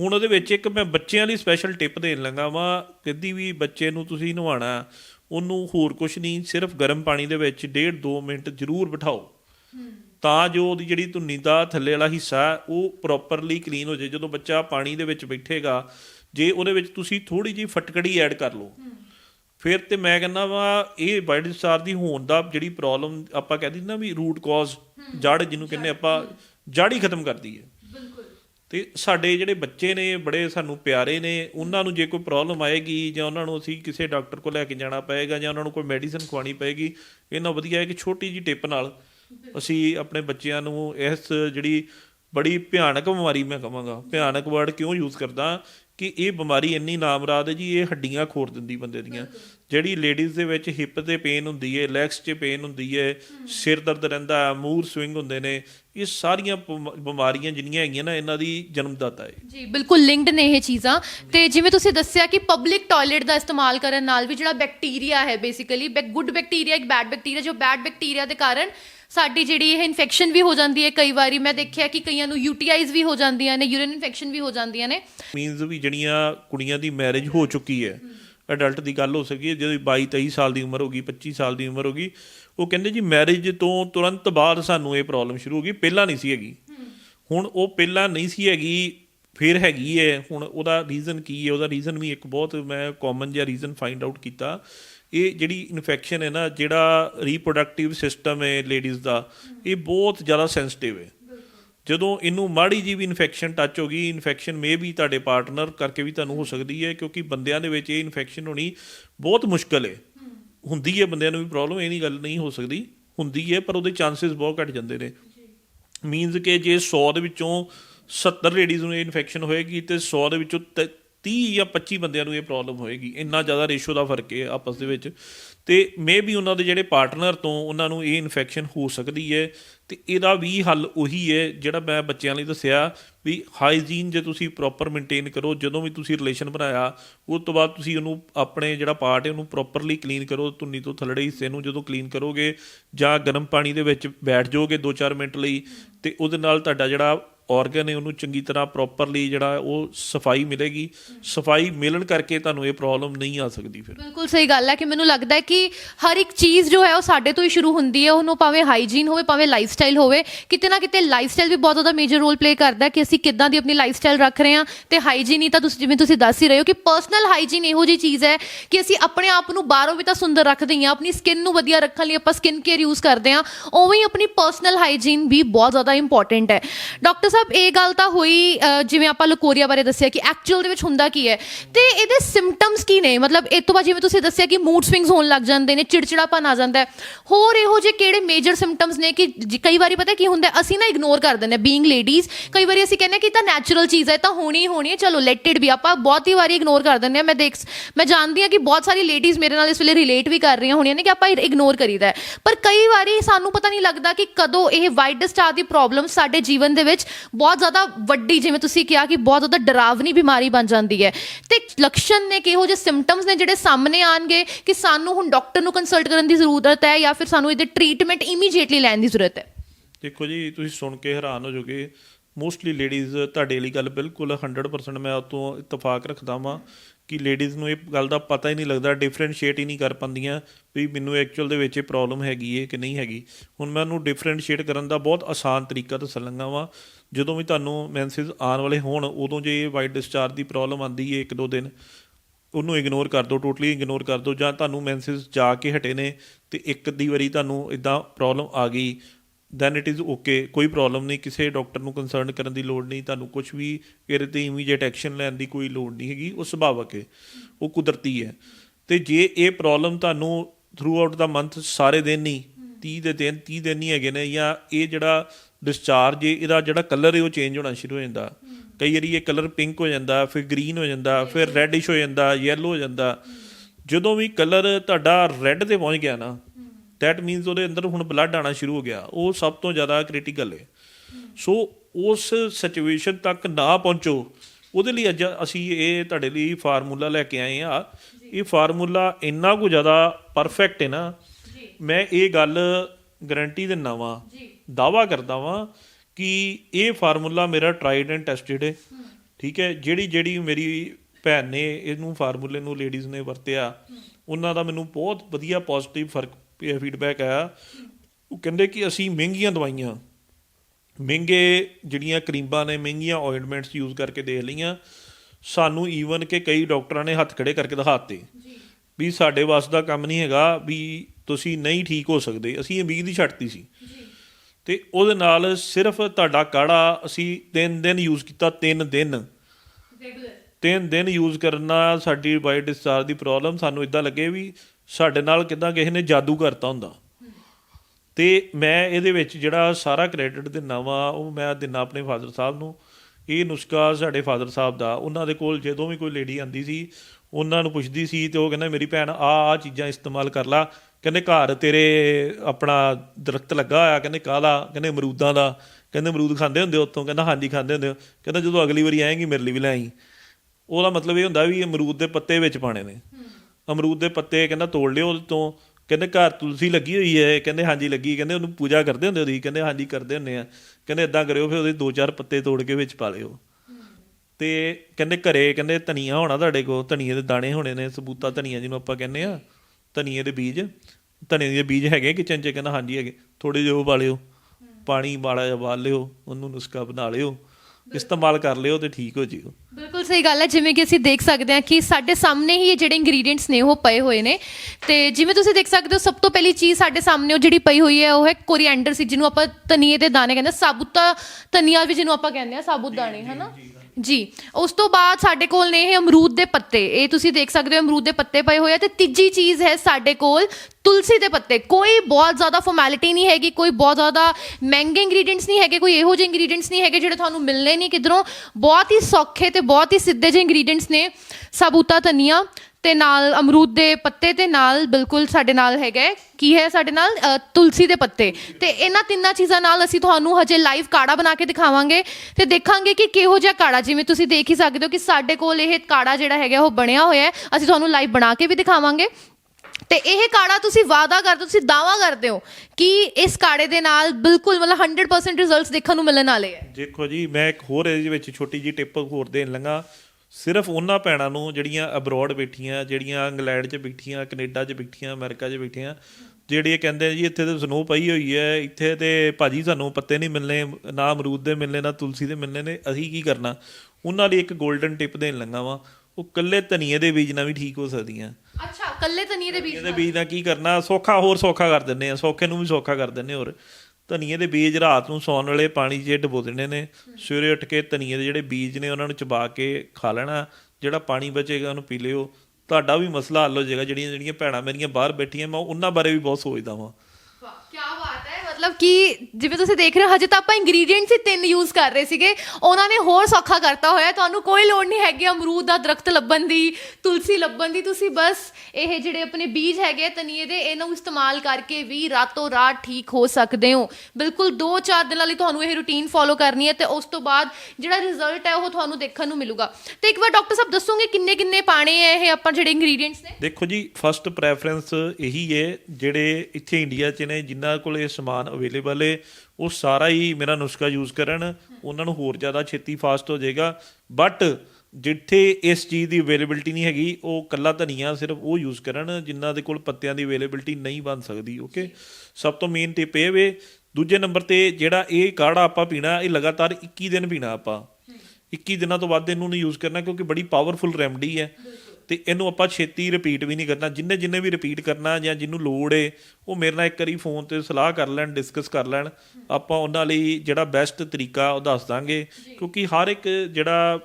ਹੁਣ ਉਹਦੇ ਵਿੱਚ ਇੱਕ ਮੈਂ ਬੱਚਿਆਂ ਲਈ ਸਪੈਸ਼ਲ ਟਿਪ ਦੇਣ ਲੱਗਾ ਵਾਂ ਕਦੀ ਵੀ ਬੱਚੇ ਨੂੰ ਤੁਸੀਂ ਨਵਾਉਣਾ, ਉਹਨੂੰ ਹੋਰ ਕੁਝ ਨਹੀਂ, ਸਿਰਫ ਗਰਮ ਪਾਣੀ ਦੇ ਵਿੱਚ ਡੇਢ 2 ਮਿੰਟ ਜ਼ਰੂਰ ਬਿਠਾਓ। ਤਾਂ ਜੋ ਉਹਦੀ ਜਿਹੜੀ ਧੁੰਨੀ ਦਾ ਥੱਲੇ ਵਾਲਾ ਹਿੱਸਾ ਉਹ ਪ੍ਰੋਪਰਲੀ ਕਲੀਨ ਹੋ ਜਾਏ। ਜਦੋਂ ਬੱਚਾ ਪਾਣੀ ਦੇ ਵਿੱਚ ਬੈਠੇਗਾ ਜੇ ਉਹਦੇ ਵਿੱਚ ਤੁਸੀਂ ਥੋੜੀ ਜਿਹੀ ਫਟਕੜੀ ਐਡ ਕਰ ਲਓ। ਫਿਰ ਤੇ ਮੈਂ ਕਹਿੰਦਾ ਵਾ ਇਹ ਵਾਈਟ ਸਟਾਰ ਦੀ ਹੋਣ ਦਾ ਜਿਹੜੀ ਪ੍ਰੋਬਲਮ ਆਪਾਂ ਕਹਿੰਦੇ ਨਾ ਵੀ ਰੂਟ ਕਾਜ਼ ਜੜ ਜਿਹਨੂੰ ਕਹਿੰਦੇ ਆਪਾਂ ਜੜ ਹੀ। ਖਤਮ ਕਰਦੀ ਹੈ। ਤੇ ਸਾਡੇ ਜਿਹੜੇ ਬੱਚੇ ਨੇ ਬੜੇ ਸਾਨੂੰ ਪਿਆਰੇ ਨੇ ਉਹਨਾਂ ਨੂੰ ਜੇ ਕੋਈ ਪ੍ਰੋਬਲਮ ਆਏਗੀ ਜਾਂ ਉਹਨਾਂ ਨੂੰ ਅਸੀਂ ਕਿਸੇ ਡਾਕਟਰ ਕੋਲ ਲੈ ਕੇ ਜਾਣਾ ਪਏਗਾ ਜਾਂ ਉਹਨਾਂ ਨੂੰ ਕੋਈ ਮੈਡੀਸਿਨ ਖਵਾਣੀ ਪਏਗੀ ਇਹਨਾਂ ਵਧੀਆ ਹੈ ਕਿ ਛੋਟੀ ਜੀ ਟਿਪ ਨਾਲ ਅਸੀਂ ਆਪਣੇ ਬੱਚਿਆਂ ਨੂੰ ਇਸ ਜਿਹੜੀ ਬੜੀ ਭਿਆਨਕ ਬਿਮਾਰੀ ਮੈਂ ਕਹਾਂਗਾ ਭਿਆਨਕ ਵਰਡ ਕਿਉਂ ਯੂਜ਼ ਕਰਦਾ ਕਿ ਇਹ ਬਿਮਾਰੀ ਇੰਨੀ ਨਾਮਰਾਦ ਹੈ ਜੀ ਇਹ ਹੱਡੀਆਂ ਖੋਰ ਦਿੰਦੀ ਬੰਦੇ ਦੀਆਂ। ਜਿਹੜੀ ਲੇਡੀਜ਼ ਦੇ ਵਿੱਚ ਹਿੱਪ ਤੇ ਪੇਨ ਹੁੰਦੀ ਹੈ ਲੈਗਸ 'ਚ ਪੇਨ ਹੁੰਦੀ ਹੈ ਸਿਰ ਦਰਦ ਰਹਿੰਦਾ ਹੈ ਮੂਡ ਸਵਿੰਗ ਹੁੰਦੇ ਨੇ ਇਹ ਸਾਰੀਆਂ ਬਿਮ- ਬਿਮਾਰੀਆਂ ਜਿੰਨੀਆਂ ਹੈਗੀਆਂ ਨਾ ਇਹਨਾਂ ਦੀ ਜਨਮਦਾਤਾ ਹੈ।
ਜੀ ਬਿਲਕੁਲ ਲਿੰਕਡ ਨੇ ਇਹ ਚੀਜ਼ਾਂ। ਤੇ ਜਿਵੇਂ ਤੁਸੀਂ ਦੱਸਿਆ ਕਿ ਪਬਲਿਕ ਟਾਇਲਟ ਦਾ ਇਸਤੇਮਾਲ ਕਰਨ ਨਾਲ ਵੀ ਜਿਹੜਾ ਬੈਕਟੀਰੀਆ ਹੈ ਬੇਸਿਕਲੀ ਗੁੱਡ ਬੈਕਟੀਰੀਆ ਇੱਕ ਬੈਡ ਬੈਕਟੀਰੀਆ ਜੋ ਬੈਡ ਬੈਕਟੀਰੀਆ ਦੇ ਕਾਰਨ ਸਾਡੀ ਜਿਹੜੀ ਇਹ ਇਨਫੈਕਸ਼ਨ ਵੀ ਹੋ ਜਾਂਦੀ ਹੈ, ਕਈ ਵਾਰੀ ਮੈਂ ਦੇਖਿਆ ਕਿ ਕਈਆਂ ਨੂੰ ਯੂਟੀਆਈਜ਼ ਵੀ ਹੋ ਜਾਂਦੀਆਂ ਨੇ ਯੂਰਿਨ ਇਨਫੈਕਸ਼ਨ ਵੀ ਹੋ ਜਾਂਦੀਆਂ ਨੇ।
ਮੀਨਸ ਵੀ ਜਿਹੜੀਆਂ ਕੁੜੀਆਂ ਦੀ ਮੈਰਿਜ ਹੋ ਚੁੱਕੀ ਹੈ ਅਡਲਟ ਦੀ ਗੱਲ ਹੋ ਸਕੀ ਜਦੋਂ 22 23 ਸਾਲ ਦੀ ਉਮਰ ਹੋ ਗਈ 25 ਸਾਲ ਦੀ ਉਮਰ ਹੋ ਗਈ, ਉਹ ਕਹਿੰਦੇ ਜੀ ਮੈਰਿਜ ਤੋਂ ਤੁਰੰਤ ਬਾਅਦ ਸਾਨੂੰ ਇਹ ਪ੍ਰੋਬਲਮ ਸ਼ੁਰੂ ਹੋ ਗਈ, ਪਹਿਲਾਂ ਨਹੀਂ ਸੀ ਹੈਗੀ। ਹੁਣ ਉਹ ਪਹਿਲਾਂ ਨਹੀਂ ਸੀ ਹੈਗੀ, ਫਿਰ ਹੈਗੀ ਹੈ, ਹੁਣ ਉਹਦਾ ਰੀਜ਼ਨ ਕੀ ਹੈ, ਉਹਦਾ ਰੀਜ਼ਨ ਵੀ ਇੱਕ ਬਹੁਤ ਮੈਂ ਕਾਮਨ ਜਿਹਾ ਰੀਜ਼ਨ ਫਾਈਂਡ ਆਊਟ ਕੀਤਾ ਇਹ ਜਿਹੜੀ ਇਨਫੈਕਸ਼ਨ ਹੈ ਨਾ, ਜਿਹੜਾ ਰੀਪਰੋਡਕਟਿਵ ਸਿਸਟਮ ਹੈ ਲੇਡੀਜ਼ ਦਾ, ਇਹ ਬਹੁਤ ਜ਼ਿਆਦਾ ਸੈਂਸਿਟਿਵ ਹੈ। ਜਦੋਂ ਇਹਨੂੰ ਮਾੜੀ ਜੀ ਵੀ ਇਨਫੈਕਸ਼ਨ ਟੱਚ ਹੋ ਗਈ ਇਨਫੈਕਸ਼ਨ ਮੇ ਵੀ ਤੁਹਾਡੇ ਪਾਰਟਨਰ ਕਰਕੇ ਵੀ ਤੁਹਾਨੂੰ ਹੋ ਸਕਦੀ ਹੈ, ਕਿਉਂਕਿ ਬੰਦਿਆਂ ਦੇ ਵਿੱਚ ਇਹ ਇਨਫੈਕਸ਼ਨ ਹੋਣੀ ਬਹੁਤ ਮੁਸ਼ਕਲ ਹੈ। ਹੁੰਦੀ ਹੈ ਬੰਦਿਆਂ ਨੂੰ ਵੀ ਪ੍ਰੋਬਲਮ ਇਹ ਨਹੀਂ ਗੱਲ ਨਹੀਂ ਹੋ ਸਕਦੀ। ਹੁੰਦੀ ਹੈ, ਪਰ ਉਹਦੇ ਚਾਂਸਸ ਬਹੁਤ ਘਟ ਜਾਂਦੇ ਨੇ। ਮੀਨਸ ਕਿ ਜੇ 100 ਦੇ ਵਿੱਚੋਂ 70 ਲੇਡੀਜ਼ ਨੂੰ ਇਹ ਇਨਫੈਕਸ਼ਨ ਹੋਏਗੀ, ਤੇ 100 ਦੇ ਵਿੱਚੋਂ ਤ- 30 ਜਾਂ 25 ਬੰਦਿਆਂ ਨੂੰ ਇਹ ਪ੍ਰੋਬਲਮ ਹੋਏਗੀ। ਇੰਨਾ ਜ਼ਿਆਦਾ ਰੇਸ਼ੋ ਦਾ ਫ਼ਰਕ ਹੈ ਆਪਸ ਦੇ ਵਿੱਚ। ਤੇ ਮੇ ਵੀ ਉਹਨਾਂ ਦੇ ਜਿਹੜੇ ਪਾਰਟਨਰ ਤੋਂ ਉਹਨਾਂ ਨੂੰ ਇਹ ਇਨਫੈਕਸ਼ਨ ਹੋ ਸਕਦੀ ਹੈ। ਤੇ ਇਹਦਾ ਵੀ ਹੱਲ ਉਹੀ ਹੈ, ਜਿਹੜਾ ਮੈਂ ਬੱਚਿਆਂ ਲਈ ਦੱਸਿਆ ਵੀ ਹਾਈਜੀਨ ਜੇ ਤੁਸੀਂ ਪ੍ਰੋਪਰ ਮੇਨਟੇਨ ਕਰੋ, ਜਦੋਂ ਵੀ ਤੁਸੀਂ ਰਿਲੇਸ਼ਨ ਬਣਾਇਆ, ਉਸ ਤੋਂ ਬਾਅਦ ਤੁਸੀਂ ਉਹਨੂੰ ਆਪਣੇ ਜਿਹੜਾ ਪਾਰਟ ਹੈ, ਉਹਨੂੰ ਪ੍ਰੋਪਰਲੀ ਕਲੀਨ ਕਰੋ, ਧੁੰਨੀ ਤੋਂ ਥੱਲੜੇ ਹਿੱਸੇ ਨੂੰ ਜਦੋਂ ਕਲੀਨ ਕਰੋਗੇ ਜਾਂ ਗਰਮ ਪਾਣੀ ਦੇ ਵਿੱਚ ਬੈਠ ਜਾਓਗੇ 2-4 ਮਿੰਟ ਲਈ, ਤੇ ਉਹਦੇ ਨਾਲ ਤੁਹਾਡਾ ਜਿਹੜਾ ਆਰਗਨ ਹੈ, ਉਹਨੂੰ ਚੰਗੀ ਤਰ੍ਹਾਂ ਪ੍ਰੋਪਰਲੀ ਜਿਹੜਾ ਉਹ ਸਫ਼ਾਈ ਮਿਲੇਗੀ। ਸਫ਼ਾਈ ਮਿਲਣ ਕਰਕੇ ਤੁਹਾਨੂੰ ਇਹ ਪ੍ਰੋਬਲਮ ਨਹੀਂ ਆ ਸਕਦੀ ਫਿਰ।
ਬਿਲਕੁਲ ਸਹੀ ਗੱਲ ਹੈ ਕਿ ਮੈਨੂੰ ਲੱਗਦਾ ਹੈ ਕਿ ਹਰ ਇੱਕ ਚੀਜ਼ ਜੋ ਹੈ, ਉਹ ਸਾਡੇ ਤੋਂ ਹੀ ਸ਼ੁਰੂ ਹੁੰਦੀ ਹੈ। ਉਹਨੂੰ ਭਾਵੇਂ ਹਾਈਜੀਨ ਹੋਵੇ, ਭਾਵੇਂ ਲਾਈਫਸਟਾਈਲ ਹੋਵੇ, ਕਿਤੇ ਨਾ ਕਿਤੇ ਲਾਈਫਸਟਾਈਲ ਵੀ ਬਹੁਤ ਜ਼ਿਆਦਾ ਮੇਜਰ ਰੋਲ ਪਲੇ ਕਰਦਾ ਕਿ ਅਸੀਂ ਕਿੱਦਾਂ ਦੀ ਆਪਣੀ ਲਾਈਫ ਸਟਾਈਲ ਰੱਖ ਰਹੇ ਹਾਂ। ਤੇ ਹਾਈਜੀਨ ਹੀ ਤਾਂ ਤੁਸੀਂ, ਜਿਵੇਂ ਤੁਸੀਂ ਦੱਸ ਹੀ ਰਹੇ ਹੋ ਕਿ ਪਰਸਨਲ ਹਾਈਜੀਨ ਇਹੋ ਜੀ ਚੀਜ਼ ਹੈ ਕਿ ਅਸੀਂ ਆਪਣੇ ਆਪ ਨੂੰ ਬਾਹਰੋਂ ਵੀ ਤਾਂ ਸੁੰਦਰ ਰੱਖਦੇ ਹਾਂ, ਆਪਣੀ ਸਕਿਨ ਨੂੰ ਵਧੀਆ ਰੱਖਣ ਲਈ ਆਪਾਂ ਸਕਿਨ ਕੇਅਰ ਯੂਜ਼ ਕਰਦੇ ਹਾਂ। ਉਵੇਂ ਹੀ ਆਪਣੀ ਪਰਸਨਲ ਹਾਈਜੀਨ ਵੀ ਬਹੁਤ ਜ਼ਿਆਦਾ ਇੰਪੋਰਟੈਂਟ ਹੈ। ਡਾਕਟਰ ਸਾਹਿਬ ਇਹ ਗੱਲ ਤਾਂ ਹੋਈ ਅ, ਜਿਵੇਂ ਆਪਾਂ ਲਕੋਰੀਆ ਬਾਰੇ ਦੱਸਿਆ ਕਿ ਐਕਚੁਅਲ ਦੇ ਵਿੱਚ ਹੁੰਦਾ ਕੀ ਹੈ। ਤੇ ਇਹਦੇ ਸਿੰਪਟਮਸ ਕੀ ਨੇ? ਮਤਲਬ ਇਹ ਤੋਂ ਬਾਅਦ ਜਿਵੇਂ ਤੁਸੀਂ ਦੱਸਿਆ ਕਿ ਮੂਡ ਸਵਿੰਗਸ ਹੋਣ ਲੱਗ ਜਾਂਦੇ ਨੇ ਚਿੜਚਿੜਾਪਨ ਆ ਜਾਂਦਾ ਹੈ। ਹੋਰ ਇਹੋ ਜਿਹੇ ਕਿਹੜੇ ਮੇਜਰ ਸਿੰਪਟਮਸ ਨੇ ਕਿ ਜ- ਕਈ ਵਾਰੀ ਪਤਾ ਕੀ ਹੁੰਦਾ ਹੈ, ਅਸੀਂ ਨਾ ਇਗਨੋਰ ਕਰ ਦਿੰਦੇ ਹਾਂ ਬੀਇੰਗ ਲੇਡੀਜ਼ ਕਈ ਵਾਰੀ ਅਸੀਂ ਕਹਿੰਦੇ ਹਾਂ ਕਿ ਇਹ ਤਾਂ ਨੈਚੁਰਲ ਚੀਜ਼ ਹੈ ਇਹ ਤਾਂ ਹੋਣੀ ਹੀ ਹੋਣੀ ਹੈ ਚਲੋ ਲੈਟ ਇਟ ਵੀ ਆਪਾਂ ਬਹੁਤ ਹੀ ਵਾਰੀ ਇਗਨੋਰ ਕਰ ਦਿੰਦੇ ਹਾਂ। ਮੈਂ ਦੇਖ ਮੈਂ ਜਾਣਦੀ ਹਾਂ ਕਿ ਬਹੁਤ ਸਾਰੀ ਲੇਡੀਜ਼ ਮੇਰੇ ਨਾਲ ਇਸ ਵੇਲੇ ਰਿਲੇਟ ਵੀ ਕਰ ਰਹੀਆਂ ਹੋਣੀਆਂ ਨੇ ਕਿ ਆਪਾਂ ਇਗਨੋਰ ਕਰੀਦਾ ਹੈ। ਪਰ ਕਈ ਵਾਰੀ ਸਾਨੂੰ ਪਤਾ ਨਹੀਂ ਲੱਗਦਾ ਕਿ ਕਦੋਂ ਇਹ ਵਾਈਟ ਸਟਾਰ ਦੀ ਪ੍ਰੋਬਲਮ ਸਾਡੇ ਜੀਵਨ ਦੇ ਵਿੱਚ ਬਹੁਤ ਜ਼ਿਆਦਾ ਵੱਡੀ, ਜਿਵੇਂ ਤੁਸੀਂ ਕਿਹਾ ਕਿ ਬਹੁਤ ਜ਼ਿਆਦਾ ਡਰਾਵਨੀ ਬਿਮਾਰੀ ਬਣ ਜਾਂਦੀ ਹੈ। ਤੇ ਲੱਛਣ ਨੇ ਕਿਹੋ ਜਿਹੇ ਸਿੰਪਟਮਸ ਨੇ ਜਿਹੜੇ ਸਾਹਮਣੇ ਆਣਗੇ ਕਿ ਸਾਨੂੰ ਹੁਣ ਡਾਕਟਰ ਨੂੰ ਕੰਸਲਟ ਕਰਨ ਦੀ ਜ਼ਰੂਰਤ ਹੈ ਜਾਂ ਫਿਰ ਸਾਨੂੰ ਇਹਦੇ ਟ੍ਰੀਟਮੈਂਟ ਇਮੀਡੀਏਟਲੀ ਲੈਣ ਦੀ ਜ਼ਰੂਰਤ ਹੈ?
ਦੇਖੋ ਜੀ, ਤੁਸੀਂ ਸੁਣ ਕੇ ਹੈਰਾਨ ਹੋ ਜਾਓਗੇ। ਮੋਸਟਲੀ ਲੇਡੀਜ਼ ਤੁਹਾਡੇ ਲਈ ਗੱਲ ਬਿਲਕੁਲ 100% ਮੈਂ ਉਹ ਤੋਂ ਇਤਫਾਕ ਰੱਖਦਾ ਵਾਂ ਕਿ ਲੇਡੀਜ਼ ਨੂੰ ਇਹ ਗੱਲ ਦਾ ਪਤਾ ਹੀ ਨਹੀਂ ਲੱਗਦਾ ਡਿਫਰੈਂਸ਼ੀਏਟ ਹੀ ਨਹੀਂ ਕਰ ਪਾਉਂਦੀਆਂ ਵੀ ਮੈਨੂੰ ਐਕਚੁਅਲ ਦੇ ਵਿੱਚ ਇਹ ਪ੍ਰੋਬਲਮ ਹੈਗੀ ਹੈ ਕਿ ਨਹੀਂ ਹੈਗੀ। ਹੁਣ ਮੈਂ ਉਹਨੂੰ ਡਿਫਰੈਂਸ਼ੀਏਟ ਕਰਨ ਦਾ ਬਹੁਤ ਆਸਾਨ ਤਰੀਕਾ ਦੱਸਣ ਲੱਗਾ ਵਾਂ। ਜਦੋਂ ਵੀ ਤੁਹਾਨੂੰ ਮੈਂਸਸ ਆਉਣ ਵਾਲੇ ਹੋਣ, ਉਦੋਂ ਜੇ ਵਾਈਟ ਡਿਸਚਾਰਜ ਦੀ ਪ੍ਰੋਬਲਮ ਆਂਦੀ ਹੈ ਇੱਕ ਦੋ ਦਿਨ, ਉਹਨੂੰ ਇਗਨੋਰ ਕਰ ਦਿਓ ਟੋਟਲੀ ਇਗਨੋਰ ਕਰ ਦਿਓ, ਜਾਂ ਤੁਹਾਨੂੰ ਮੈਂਸਸ ਜਾ ਕੇ ਹਟੇ ਨੇ ਤੇ ਇੱਕ ਅੱਧੀ ਵਾਰੀ ਤੁਹਾਨੂੰ ਇਦਾਂ ਪ੍ਰੋਬਲਮ ਆ ਗਈ ਦੈਨ ਇਟ ਇਜ਼ ਓਕੇ ਕੋਈ ਪ੍ਰੋਬਲਮ ਨਹੀਂ, ਕਿਸੇ ਡਾਕਟਰ ਨੂੰ ਕੰਸਰਨ ਕਰਨ ਦੀ ਲੋੜ ਨਹੀਂ, ਤੁਹਾਨੂੰ ਕੁਝ ਵੀ ਇਹਦੇ ਤੇ ਇਮੀਡੀਏਟ ਐਕਸ਼ਨ ਲੈਣ ਦੀ ਕੋਈ ਲੋੜ ਨਹੀਂ ਹੈਗੀ, ਉਹ ਸੁਭਾਵਕ ਹੈ ਉਹ ਕੁਦਰਤੀ ਹੈ ਤੇ ਜੇ ਇਹ ਪ੍ਰੋਬਲਮ ਤੁਹਾਨੂੰ ਥਰੂ ਆਊਟ ਦਾ ਮੰਥ ਸਾਰੇ ਦਿਨ ਨਹੀਂ 30 ਦੇ ਦਿਨ 30 ਦਿਨ ਨਹੀਂ ਹੈਗੇ ਨੇ, ਜਾਂ ਇਹ ਜਿਹੜਾ ਡਿਸਚਾਰਜ ਇਹਦਾ ਜਿਹੜਾ ਕਲਰ ਹੈ ਉਹ ਚੇਂਜ ਹੋਣਾ ਸ਼ੁਰੂ ਹੋ ਜਾਂਦਾ। ਕਈ ਵਾਰੀ ਇਹ ਕਲਰ ਪਿੰਕ ਹੋ ਜਾਂਦਾ ਫਿਰ ਗ੍ਰੀਨ ਹੋ ਜਾਂਦਾ ਫਿਰ ਰੈਡਿਸ਼ ਹੋ ਜਾਂਦਾ ਯੈਲੋ ਹੋ ਜਾਂਦਾ। ਜਦੋਂ ਵੀ ਕਲਰ ਤੁਹਾਡਾ ਰੈੱਡ ਤੇ ਪਹੁੰਚ ਗਿਆ ਨਾ ਦੈਟ ਮੀਨਸ ਉਹਦੇ ਅੰਦਰ ਹੁਣ ਬਲੱਡ ਆਣਾ ਸ਼ੁਰੂ ਹੋ ਗਿਆ। ਉਹ ਸਭ ਤੋਂ ਜ਼ਿਆਦਾ ਕ੍ਰਿਟੀਕਲ ਹੈ। ਸੋ ਉਸ ਸਿਚੁਏਸ਼ਨ ਤੱਕ ਨਾ ਪਹੁੰਚੋ। ਉਹਦੇ ਲਈ ਅੱਜ ਅਸੀਂ ਇਹ ਤੁਹਾਡੇ ਲਈ ਫਾਰਮੂਲਾ ਲੈ ਕੇ ਆਏ ਆ। ਇਹ ਫਾਰਮੂਲਾ ਇੰਨਾ ਕੁ ਜ਼ਿਆਦਾ ਪਰਫੈਕਟ ਹੈ ਨਾ। ਮੈਂ ਇਹ ਗੱਲ ਗਾਰੰਟੀ ਦਿੰਦਾ ਵਾਂ। ਦਾਵਾ ਕਰਦਾ ਵਾਂ ਕਿ ਇਹ ਫਾਰਮੂਲਾ ਮੇਰਾ ਟ੍ਰਾਈਡ ਐਂਡ ਟੈਸਟਡ ਹੈ ਠੀਕ ਹੈ ਜਿਹੜੀ ਜਿਹੜੀ ਮੇਰੀ ਭੈਣ ਨੇ ਇਹਨੂੰ ਫਾਰਮੂਲੇ ਨੂੰ ਲੇਡੀਜ਼ ਨੇ ਵਰਤਿਆ ਉਹਨਾਂ ਦਾ ਮੈਨੂੰ ਬਹੁਤ ਵਧੀਆ ਪੋਜ਼ਿਟਿਵ ਫ਼ਰਕ ਫੀਡਬੈਕ ਆਇਆ। ਉਹ ਕਹਿੰਦੇ ਕਿ ਅਸੀਂ ਮਹਿੰਗੀਆਂ ਦਵਾਈਆਂ ਮਹਿੰਗੇ ਜਿਹੜੀਆਂ ਕਰੀਮਾਂ ਨੇ ਮਹਿੰਗੀਆਂ ਆਇੰਟਮੈਂਟਸ ਯੂਜ਼ ਕਰਕੇ ਦੇਖ ਲਈਆਂ। ਸਾਨੂੰ ਈਵਨ ਕਿ ਕਈ ਡਾਕਟਰਾਂ ਨੇ ਹੱਥ ਖੜੇ ਕਰਕੇ ਦਿਖਾਤੇ ਵੀ ਸਾਡੇ ਵੱਸ ਦਾ ਕੰਮ ਨਹੀਂ ਹੈਗਾ ਵੀ ਤੁਸੀਂ ਨਹੀਂ ਠੀਕ ਹੋ ਸਕਦੇ। ਅਸੀਂ ਇਹ ਉਮੀਦ ਹੀ ਛੱਡਤੀ ਸੀ। ਤੇ ਉਹਦੇ ਨਾਲ ਸਿਰਫ ਤੁਹਾਡਾ ਕਾੜਾ ਅਸੀਂ 3 ਦਿਨ ਯੂਜ਼ ਕੀਤਾ 3 ਦਿਨ। ਤਿੰਨ ਦਿਨ ਯੂਜ਼ ਕਰਨਾ ਸਾਡੀ ਵਾਈਟ ਡਿਸਚਾਰਜ ਦੀ ਪ੍ਰੋਬਲਮ ਸਾਨੂੰ ਇਦਾਂ ਲੱਗੇ ਵੀ ਸਾਡੇ ਨਾਲ ਕਿਦਾਂ ਕਿਸੇ ਨੇ ਜਾਦੂ ਕਰਤਾ ਹੁੰਦਾ। ਤੇ ਮੈਂ ਇਹਦੇ ਵਿੱਚ ਜਿਹੜਾ ਸਾਰਾ ਕ੍ਰੈਡਿਟ ਦਿੰਦਾ ਵਾਂ ਉਹ ਮੈਂ ਦਿੰਦਾ ਆਪਣੇ ਫਾਦਰ ਸਾਹਿਬ ਨੂੰ। ਇਹ ਨੁਸਖਾ ਸਾਡੇ ਫਾਦਰ ਸਾਹਿਬ ਦਾ। ਉਹਨਾਂ ਦੇ ਕੋਲ ਜਦੋਂ ਵੀ ਕੋਈ ਲੇਡੀ ਆਂਦੀ ਸੀ ਉਹਨਾਂ ਨੂੰ ਪੁੱਛਦੀ ਸੀ ਤੇ ਉਹ ਕਹਿੰਦਾ ਮੇਰੀ ਭੈਣ ਆ ਆ ਚੀਜ਼ਾਂ ਇਸਤੇਮਾਲ ਕਰ ਲਾ। ਕਹਿੰਦੇ ਘਰ ਤੇਰੇ ਆਪਣਾ ਦਰਖਤ ਲੱਗਾ ਹੋਇਆ ਕਹਿੰਦੇ ਕਾਹਦਾ ਕਹਿੰਦੇ ਅਮਰੂਦਾਂ ਦਾ ਕਹਿੰਦੇ ਅਮਰੂਦ ਖਾਂਦੇ ਹੁੰਦੇ ਉੱਥੋਂ ਕਹਿੰਦਾ ਹਾਂਜੀ ਖਾਂਦੇ ਹੁੰਦੇ ਕਹਿੰਦਾ ਜਦੋਂ ਅਗਲੀ ਵਾਰੀ ਆਏਗੀ ਮੇਰੇ ਲਈ ਵੀ ਲੈ ਆਈ। ਉਹਦਾ ਮਤਲਬ ਇਹ ਹੁੰਦਾ ਵੀ ਅਮਰੂਦ ਦੇ ਪੱਤੇ ਵਿੱਚ ਪਾਣੇ ਨੇ। ਅਮਰੂਦ ਦੇ ਪੱਤੇ ਕਹਿੰਦਾ ਤੋੜ ਲਿਓ ਉਹਦੇ ਤੋਂ। ਕਹਿੰਦੇ ਘਰ ਤੁਲਸੀ ਲੱਗੀ ਹੋਈ ਹੈ ਕਹਿੰਦੇ ਹਾਂਜੀ ਲੱਗੀ ਕਹਿੰਦੇ ਉਹਨੂੰ ਪੂਜਾ ਕਰਦੇ ਹੁੰਦੇ ਉਹਦੀ ਕਹਿੰਦੇ ਹਾਂਜੀ ਕਰਦੇ ਹੁੰਦੇ ਆ। ਕਹਿੰਦੇ ਇਦਾਂ ਕਰਿਓ ਫਿਰ ਉਹਦੇ ਦੋ ਚਾਰ ਪੱਤੇ ਤੋੜ ਕੇ ਵਿੱਚ ਪਾ ਲਿਓ। ਤੇ ਕਹਿੰਦੇ ਘਰੇ ਕਹਿੰਦੇ ਧਨੀਆ ਹੋਣਾ ਤੁਹਾਡੇ ਕੋਲ ਧਨੀਏ ਦੇ ਦਾਣੇ ਹੋਣੇ ਨੇ ਸਬੂਤਾ ਧਨੀਆ ਜਿਹਨੂੰ ਆਪਾਂ ਕਹਿੰਦੇ ਆ ਧਨੀਏ ਦੇ ਬੀਜ। ਧਨੀਏ ਦੇ ਬੀਜ ਹੈਗੇ ਕਿਚਨ 'ਚ ਕਹਿੰਦਾ ਹਾਂਜੀ ਹੈਗੇ। ਥੋੜੇ ਜਿਹੇ ਉਹ ਪਾ ਲਿਓ ਪਾਣੀ ਮਾੜਾ ਜਿਹਾ ਉਬਾਲ ਲਿਓ ਉਹਨੂੰ ਨੁਸਖਾ ਬਣਾ ਲਿਓ ਇਸਤੇਮਾਲ ਕਰ ਲਿਓ ਤੇ ਠੀਕ ਹੋ ਜਿਓ
ਬਿਲਕੁਲ ਸਹੀ ਗੱਲ ਹੈ ਜਿਵੇਂ ਕਿ ਅਸੀਂ ਦੇਖ ਸਕਦੇ ਹਾਂ ਕਿ ਸਾਡੇ ਸਾਹਮਣੇ ਹੀ ਇਹ ਜਿਹੜੇ ਇੰਗਰੀਡੀਅੰਟਸ ਨੇ ਉਹ ਪਏ ਹੋਏ ਨੇ। ਤੇ ਜਿਵੇਂ ਤੁਸੀਂ ਦੇਖ ਸਕਦੇ ਹੋ ਸਭ ਤੋਂ ਪਹਿਲੀ ਚੀਜ਼ ਸਾਡੇ ਸਾਹਮਣੇ ਉਹ ਜਿਹੜੀ ਪਈ ਹੋਈ ਹੈ ਉਹ ਹੈ ਕੋਰੀਐਂਡਰ ਸੀ ਜਿਹਨੂੰ ਆਪਾਂ ਧਨੀਏ ਦੇ ਦਾਣੇ ਕਹਿੰਦੇ ਸਾਬੂਤਾ ਧਨੀਆ ਵੀ ਜਿਹਨੂੰ ਆਪਾਂ ਕਹਿੰਦੇ ਆ ਸਾਬੂਤ ਦਾਣੇ ਹਨਾ? ਜੀ, ਉਸ ਤੋਂ ਬਾਅਦ ਸਾਡੇ ਕੋਲ ਨੇ ਇਹ ਅਮਰੂਦ ਦੇ ਪੱਤੇ। ਇਹ ਤੁਸੀਂ ਦੇਖ ਸਕਦੇ ਹੋ ਅਮਰੂਦ ਦੇ ਪੱਤੇ ਪਏ ਹੋਏ ਆ ਤੇ ਤੀਜੀ ਚੀਜ਼ ਹੈ ਸਾਡੇ ਕੋਲ ਤੁਲਸੀ ਦੇ ਪੱਤੇ। ਕੋਈ ਬਹੁਤ ਜ਼ਿਆਦਾ ਫਾਰਮੈਲਿਟੀ ਨਹੀਂ ਹੈਗੀ, ਕੋਈ ਬਹੁਤ ਜ਼ਿਆਦਾ ਮਹਿੰਗੇ ਇੰਗਰੀਡੀਅੰਟਸ ਨਹੀਂ ਹੈਗੇ, ਕੋਈ ਇਹੋ ਜਿਹੇ ਇੰਗਰੀਡੀਅੰਟਸ ਨਹੀਂ ਹੈਗੇ ਜਿਹੜੇ ਤੁਹਾਨੂੰ ਮਿਲਣੇ ਨਹੀਂ ਕਿਧਰੋਂ। ਬਹੁਤ ਹੀ ਸੌਖੇ ਤੇ ਬਹੁਤ ਹੀ ਸਿੱਧੇ ਜਿਹੇ ਇੰਗਰੀਡੀਅੰਟਸ ਨੇ ਸਾਬੂਤਾ ਧਨੀਆ। ਤੇ ਨਾਲ ਅਮਰੂਦ ਦੇ ਪੱਤੇ ਤੇ ਨਾਲ ਬਿਲਕੁਲ ਸਾਡੇ ਨਾਲ ਹੈਗਾ ਹੈ, ਕੀ ਹੈ ਸਾਡੇ ਨਾਲ? ਅ, ਤੁਲਸੀ ਦੇ ਪੱਤੇ। ਤੇ ਇਹਨਾਂ ਤਿੰਨਾਂ ਚੀਜ਼ਾਂ ਨਾਲ ਅਸੀਂ ਤੁਹਾਨੂੰ ਹਜੇ ਲਾਈਵ ਕਾੜਾ ਬਣਾ ਕੇ ਦਿਖਾਵਾਂਗੇ ਤੇ ਦੇਖਾਂਗੇ ਕਿ ਕਿਹੋ ਜਿਹਾ ਕਾੜਾ ਜਿਵੇਂ ਤੁਸੀਂ ਦੇਖ ਹੀ ਸਕਦੇ ਹੋ ਕਿ ਸਾਡੇ ਕੋਲ ਇਹ ਕਾੜਾ ਜਿਹੜਾ ਹੈਗਾ ਉਹ ਬਣਿਆ ਹੋਇਆ ਹੈ। ਅਸੀਂ ਤੁਹਾਨੂੰ ਲਾਈਵ ਬਣਾ ਕੇ ਵੀ ਦਿਖਾਵਾਂਗੇ। ਤੇ ਇਹ ਕਾੜਾ ਤੁਸੀਂ ਵਾਅਦਾ ਕਰਦੇ ਹੋ ਤੁਸੀਂ ਦਾਵਾ ਕਰਦੇ ਹੋ ਕਿ ਇਸ ਕਾੜੇ ਦੇ ਨਾਲ ਬਿਲਕੁਲ ਮਤਲਬ 100% ਰਿਜ਼ਲਟਸ ਦੇਖਣ ਨੂੰ ਮਿਲਣ ਵਾਲੇ ਹੈ।
ਦੇਖੋ ਜੀ ਮੈਂ ਇੱਕ ਹੋਰ ਇਹਦੇ ਵਿੱਚ ਛੋਟੀ ਜੀ ਟਿਪ ਹੋਰ ਦੇਣ ਲੱਗਾ। ਸਿਰਫ ਉਹਨਾਂ ਭੈਣਾਂ ਨੂੰ ਜਿਹੜੀਆਂ ਅਬਰੋਡ ਬੈਠੀਆਂ ਜਿਹੜੀਆਂ ਇੰਗਲੈਂਡ 'ਚ ਬੈਠੀਆਂ ਕੈਨੇਡਾ 'ਚ ਬੈਠੀਆਂ ਅਮਰੀਕਾ 'ਚ ਬੈਠੀਆਂ ਜਿਹੜੀ ਇਹ ਕਹਿੰਦੇ ਜੀ ਇੱਥੇ ਤੇ ਸਨੋ ਪਈ ਹੋਈ ਹੈ ਇੱਥੇ ਤੇ ਭਾਜੀ ਸਾਨੂੰ ਪੱਤੇ ਨਹੀਂ ਮਿਲਨੇ ਨਾ ਅਮਰੂਦ ਦੇ ਮਿਲਨੇ ਨਾ ਤੁਲਸੀ ਦੇ ਮਿਲਨੇ ਨੇ ਅਸੀਂ ਕੀ ਕਰਨਾ? ਉਹਨਾਂ ਲਈ ਇੱਕ 골ਡਨ ਟਿਪ ਦੇਣ ਲੱਗਾ ਵਾਂ ਉਹ ਕੱਲੇ ਧਨੀਏ ਦੇ ਬੀਜ ਨਾਲ ਵੀ ਠੀਕ ਹੋ ਸਕਦੀਆਂ।
ਅੱਛਾ ਕੱਲੇ ਧਨੀਏ ਦੇ ਬੀਜ
ਧਨੀਏ ਦੇ ਬੀਜ ਨਾਲ ਕੀ ਕਰਨਾ? ਸੌਖਾ ਹੋਰ ਸੌਖਾ ਕਰ ਦਿੰਦੇ ਆ ਸੌਖੇ ਨੂੰ ਵੀ ਸੌਖਾ ਕਰ ਦਿੰਦੇ ਹੋਰ। ਧਨੀਏ ਦੇ ਬੀਜ ਰਾਤ ਨੂੰ ਸੌਣ ਵੇਲੇ ਪਾਣੀ 'ਚ ਡਬੋ ਦੇਣੇ ਨੇ। ਸਵੇਰੇ ਉੱਠ ਕੇ ਧਨੀਏ ਦੇ ਜਿਹੜੇ ਬੀਜ ਨੇ ਉਹਨਾਂ ਨੂੰ ਚਬਾ ਕੇ ਖਾ ਲੈਣਾ। ਜਿਹੜਾ ਪਾਣੀ ਬਚੇਗਾ ਉਹਨੂੰ ਪੀ ਲਿਓ। ਤੁਹਾਡਾ ਵੀ ਮਸਲਾ ਹੱਲ ਹੋ ਜਾਏਗਾ। ਜਿਹੜੀਆਂ ਜਿਹੜੀਆਂ ਭੈਣਾਂ ਮੇਰੀਆਂ ਬਾਹਰ ਬੈਠੀਆਂ, ਮੈਂ ਉਹਨਾਂ ਬਾਰੇ ਵੀ ਬਹੁਤ ਸੋਚਦਾ ਵਾਂ।
ਮਤਲਬ ਕਿ ਜਿਵੇਂ ਤੁਸੀਂ ਦੇਖ ਰਹੇ ਹੋ, ਹਜੇ ਤਾਂ ਆਪਾਂ ਇੰਗਰੀਡੀਐਂਟਸ ਹੀ ਤਿੰਨ ਯੂਜ਼ ਕਰ ਰਹੇ ਸੀਗੇ। ਉਹਨਾਂ ਨੇ ਹੋਰ ਸੌਖਾ ਕਰਤਾ ਹੋਇਆ। ਤੁਹਾਨੂੰ ਕੋਈ ਲੋੜ ਨਹੀਂ ਹੈਗੀ ਅਮਰੂਦ ਦਾ ਦਰਖਤ ਲੱਭਣ ਦੀ, ਤੁਲਸੀ ਲੱਭਣ ਦੀ। ਤੁਸੀਂ ਬਸ ਇਹ ਜਿਹੜੇ ਆਪਣੇ ਬੀਜ ਹੈਗੇ ਤਨੀਏ ਦੇ, ਇਹਨਾਂ ਨੂੰ ਇਸਤੇਮਾਲ ਕਰਕੇ ਵੀ ਰਾਤੋਂ ਰਾਤ ਠੀਕ ਹੋ ਸਕਦੇ ਹੋ। ਬਿਲਕੁਲ 2-4 ਦਿਨਾਂ ਲਈ ਤੁਹਾਨੂੰ ਇਹ ਰੁਟੀਨ ਫੋਲੋ ਕਰਨੀ ਹੈ ਤੇ ਉਸ ਤੋਂ ਬਾਅਦ ਜਿਹੜਾ ਰਿਜ਼ਲਟ ਹੈ, ਉਹ ਤੁਹਾਨੂੰ ਦੇਖਣ ਨੂੰ ਮਿਲੂਗਾ। ਤੇ ਇੱਕ ਵਾਰ ਡਾਕਟਰ ਸਾਹਿਬ, ਦੱਸੋਗੇ ਕਿੰਨੇ ਕਿੰਨੇ ਪਾਣੇ ਹੈ ਇਹ ਆਪਾਂ ਜਿਹੜੇ ਇੰਗਰੀਡੀਐਂਟਸ ਨੇ?
ਦੇਖੋ ਜੀ ਫਸਟ ਪ੍ਰੈਫਰੈਂਸ ਇਹੀ ਹੈ, ਜਿਹੜੇ ਇੱਥੇ ਇੰਡੀਆ 'ਚ ਨੇ, ਜਿਨ੍ਹਾਂ ਕੋਲ ਇਹ ਸਮਾਨ ਅਵੇਲੇਬਲ ਹੈ ਉਹ ਸਾਰਾ ਹੀ ਮੇਰਾ ਨੁਸਖਾ ਯੂਜ਼ ਕਰਨ ਉਹਨਾਂ ਨੂੰ ਹੋਰ ਜ਼ਿਆਦਾ ਛੇਤੀ ਫਾਸਟ ਹੋ ਜਾਏਗਾ। ਬਟ ਜਿੱਥੇ ਇਸ ਚੀਜ਼ ਦੀ ਅਵੇਲੇਬਿਲਟੀ ਨਹੀਂ ਹੈਗੀ ਉਹ ਕੱਲਾ ਧਨੀਆ ਸਿਰਫ ਉਹ ਯੂਜ਼ ਕਰਨ ਜਿਨ੍ਹਾਂ ਦੇ ਕੋਲ ਪੱਤਿਆਂ ਦੀ ਅਵੇਲੇਬਿਲਟੀ ਨਹੀਂ ਬਣ ਸਕਦੀ ਓਕੇ ਸਭ ਤੋਂ ਮੇਨ ਟਿਪ ਇਹ ਵੇ ਦੂਜੇ ਨੰਬਰ ਤੇ ਜਿਹੜਾ ਇਹ ਕਾੜਾ ਆਪਾਂ ਪੀਣਾ ਇਹ ਲਗਾਤਾਰ 21 ਦਿਨ ਪੀਣਾ ਆਪਾਂ। 21 ਦਿਨਾਂ ਤੋਂ ਵੱਧ ਇਹਨੂੰ ਨਹੀਂ ਯੂਜ਼ ਕਰਨਾ ਕਿਉਂਕਿ ਬੜੀ ਪਾਵਰਫੁਲ ਰੈਮਡੀ ਹੈ। ਤੇ ਇਹਨੂੰ ਆਪਾਂ ਛੇਤੀ ਰਿਪੀਟ ਵੀ ਨਹੀਂ ਕਰਨਾ। ਜਿੰਨੇ ਜਿੰਨੇ ਵੀ ਰਿਪੀਟ ਕਰਨਾ ਜਾਂ ਜਿਹਨੂੰ ਲੋੜ ਏ ਉਹ ਮੇਰੇ ਨਾਲ ਇੱਕ ਵਾਰੀ ਫੋਨ ਤੇ ਸਲਾਹ ਕਰ ਲੈਣ ਡਿਸਕਸ ਕਰ ਲੈਣ। ਆਪਾਂ ਉਹਨਾਂ ਲਈ ਜਿਹੜਾ ਬੈਸਟ ਤਰੀਕਾ ਉਹ ਦੱਸ ਦਾਂਗੇ। ਕਿਉਂਕਿ ਹਰ ਇੱਕ ਜਿਹੜਾ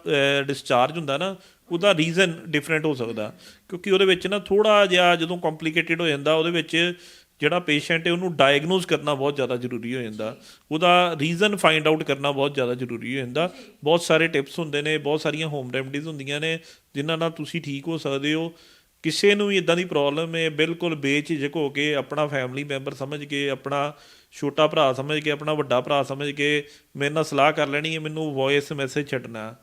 ਡਿਸਚਾਰਜ ਹੁੰਦਾ ਨਾ ਉਹਦਾ ਰੀਜ਼ਨ ਡਿਫਰੈਂਟ ਹੋ ਸਕਦਾ। ਕਿਉਂਕਿ ਉਹਦੇ ਵਿੱਚ ਨਾ ਥੋੜਾ ਜਿਹਾ ਜਦੋਂ ਕੰਪਲਿਕੇਟਿਡ ਹੋ ਜਾਂਦਾ ਉਹਦੇ ਵਿੱਚ ਜਿਹੜਾ ਪੇਸ਼ੈਂਟ ਹੈ, ਉਹਨੂੰ ਡਾਇਗਨੋਸ ਕਰਨਾ ਬਹੁਤ ਜ਼ਿਆਦਾ ਜ਼ਰੂਰੀ ਹੋ ਜਾਂਦਾ। ਉਹਦਾ ਰੀਜ਼ਨ ਫਾਈਂਡ ਆਊਟ ਕਰਨਾ ਬਹੁਤ ਜ਼ਿਆਦਾ ਜ਼ਰੂਰੀ ਹੋ ਜਾਂਦਾ। ਬਹੁਤ ਸਾਰੇ ਟਿਪਸ ਹੁੰਦੇ ਨੇ, ਬਹੁਤ ਸਾਰੀਆਂ ਹੋਮ ਰੈਮਡੀਜ਼ ਹੁੰਦੀਆਂ ਨੇ, ਜਿਨ੍ਹਾਂ ਨਾਲ ਤੁਸੀਂ ਠੀਕ ਹੋ ਸਕਦੇ ਹੋ। ਕਿਸੇ ਨੂੰ ਵੀ ਇਦਾਂ ਦੀ ਪ੍ਰੋਬਲਮ ਹੈ, ਬਿਲਕੁਲ ਬੇਝਿਜਕ ਹੋ ਕੇ ਆਪਣਾ ਫੈਮਿਲੀ ਮੈਂਬਰ ਸਮਝ ਕੇ, ਆਪਣਾ ਛੋਟਾ ਭਰਾ ਸਮਝ ਕੇ, ਆਪਣਾ ਵੱਡਾ ਭਰਾ ਸਮਝ ਕੇ ਮੇਰੇ ਨਾਲ ਸਲਾਹ ਕਰ ਲੈਣੀ ਹੈ, ਮੈਨੂੰ ਵੌਇਸ ਮੈਸੇਜ ਛੱਡਣਾ।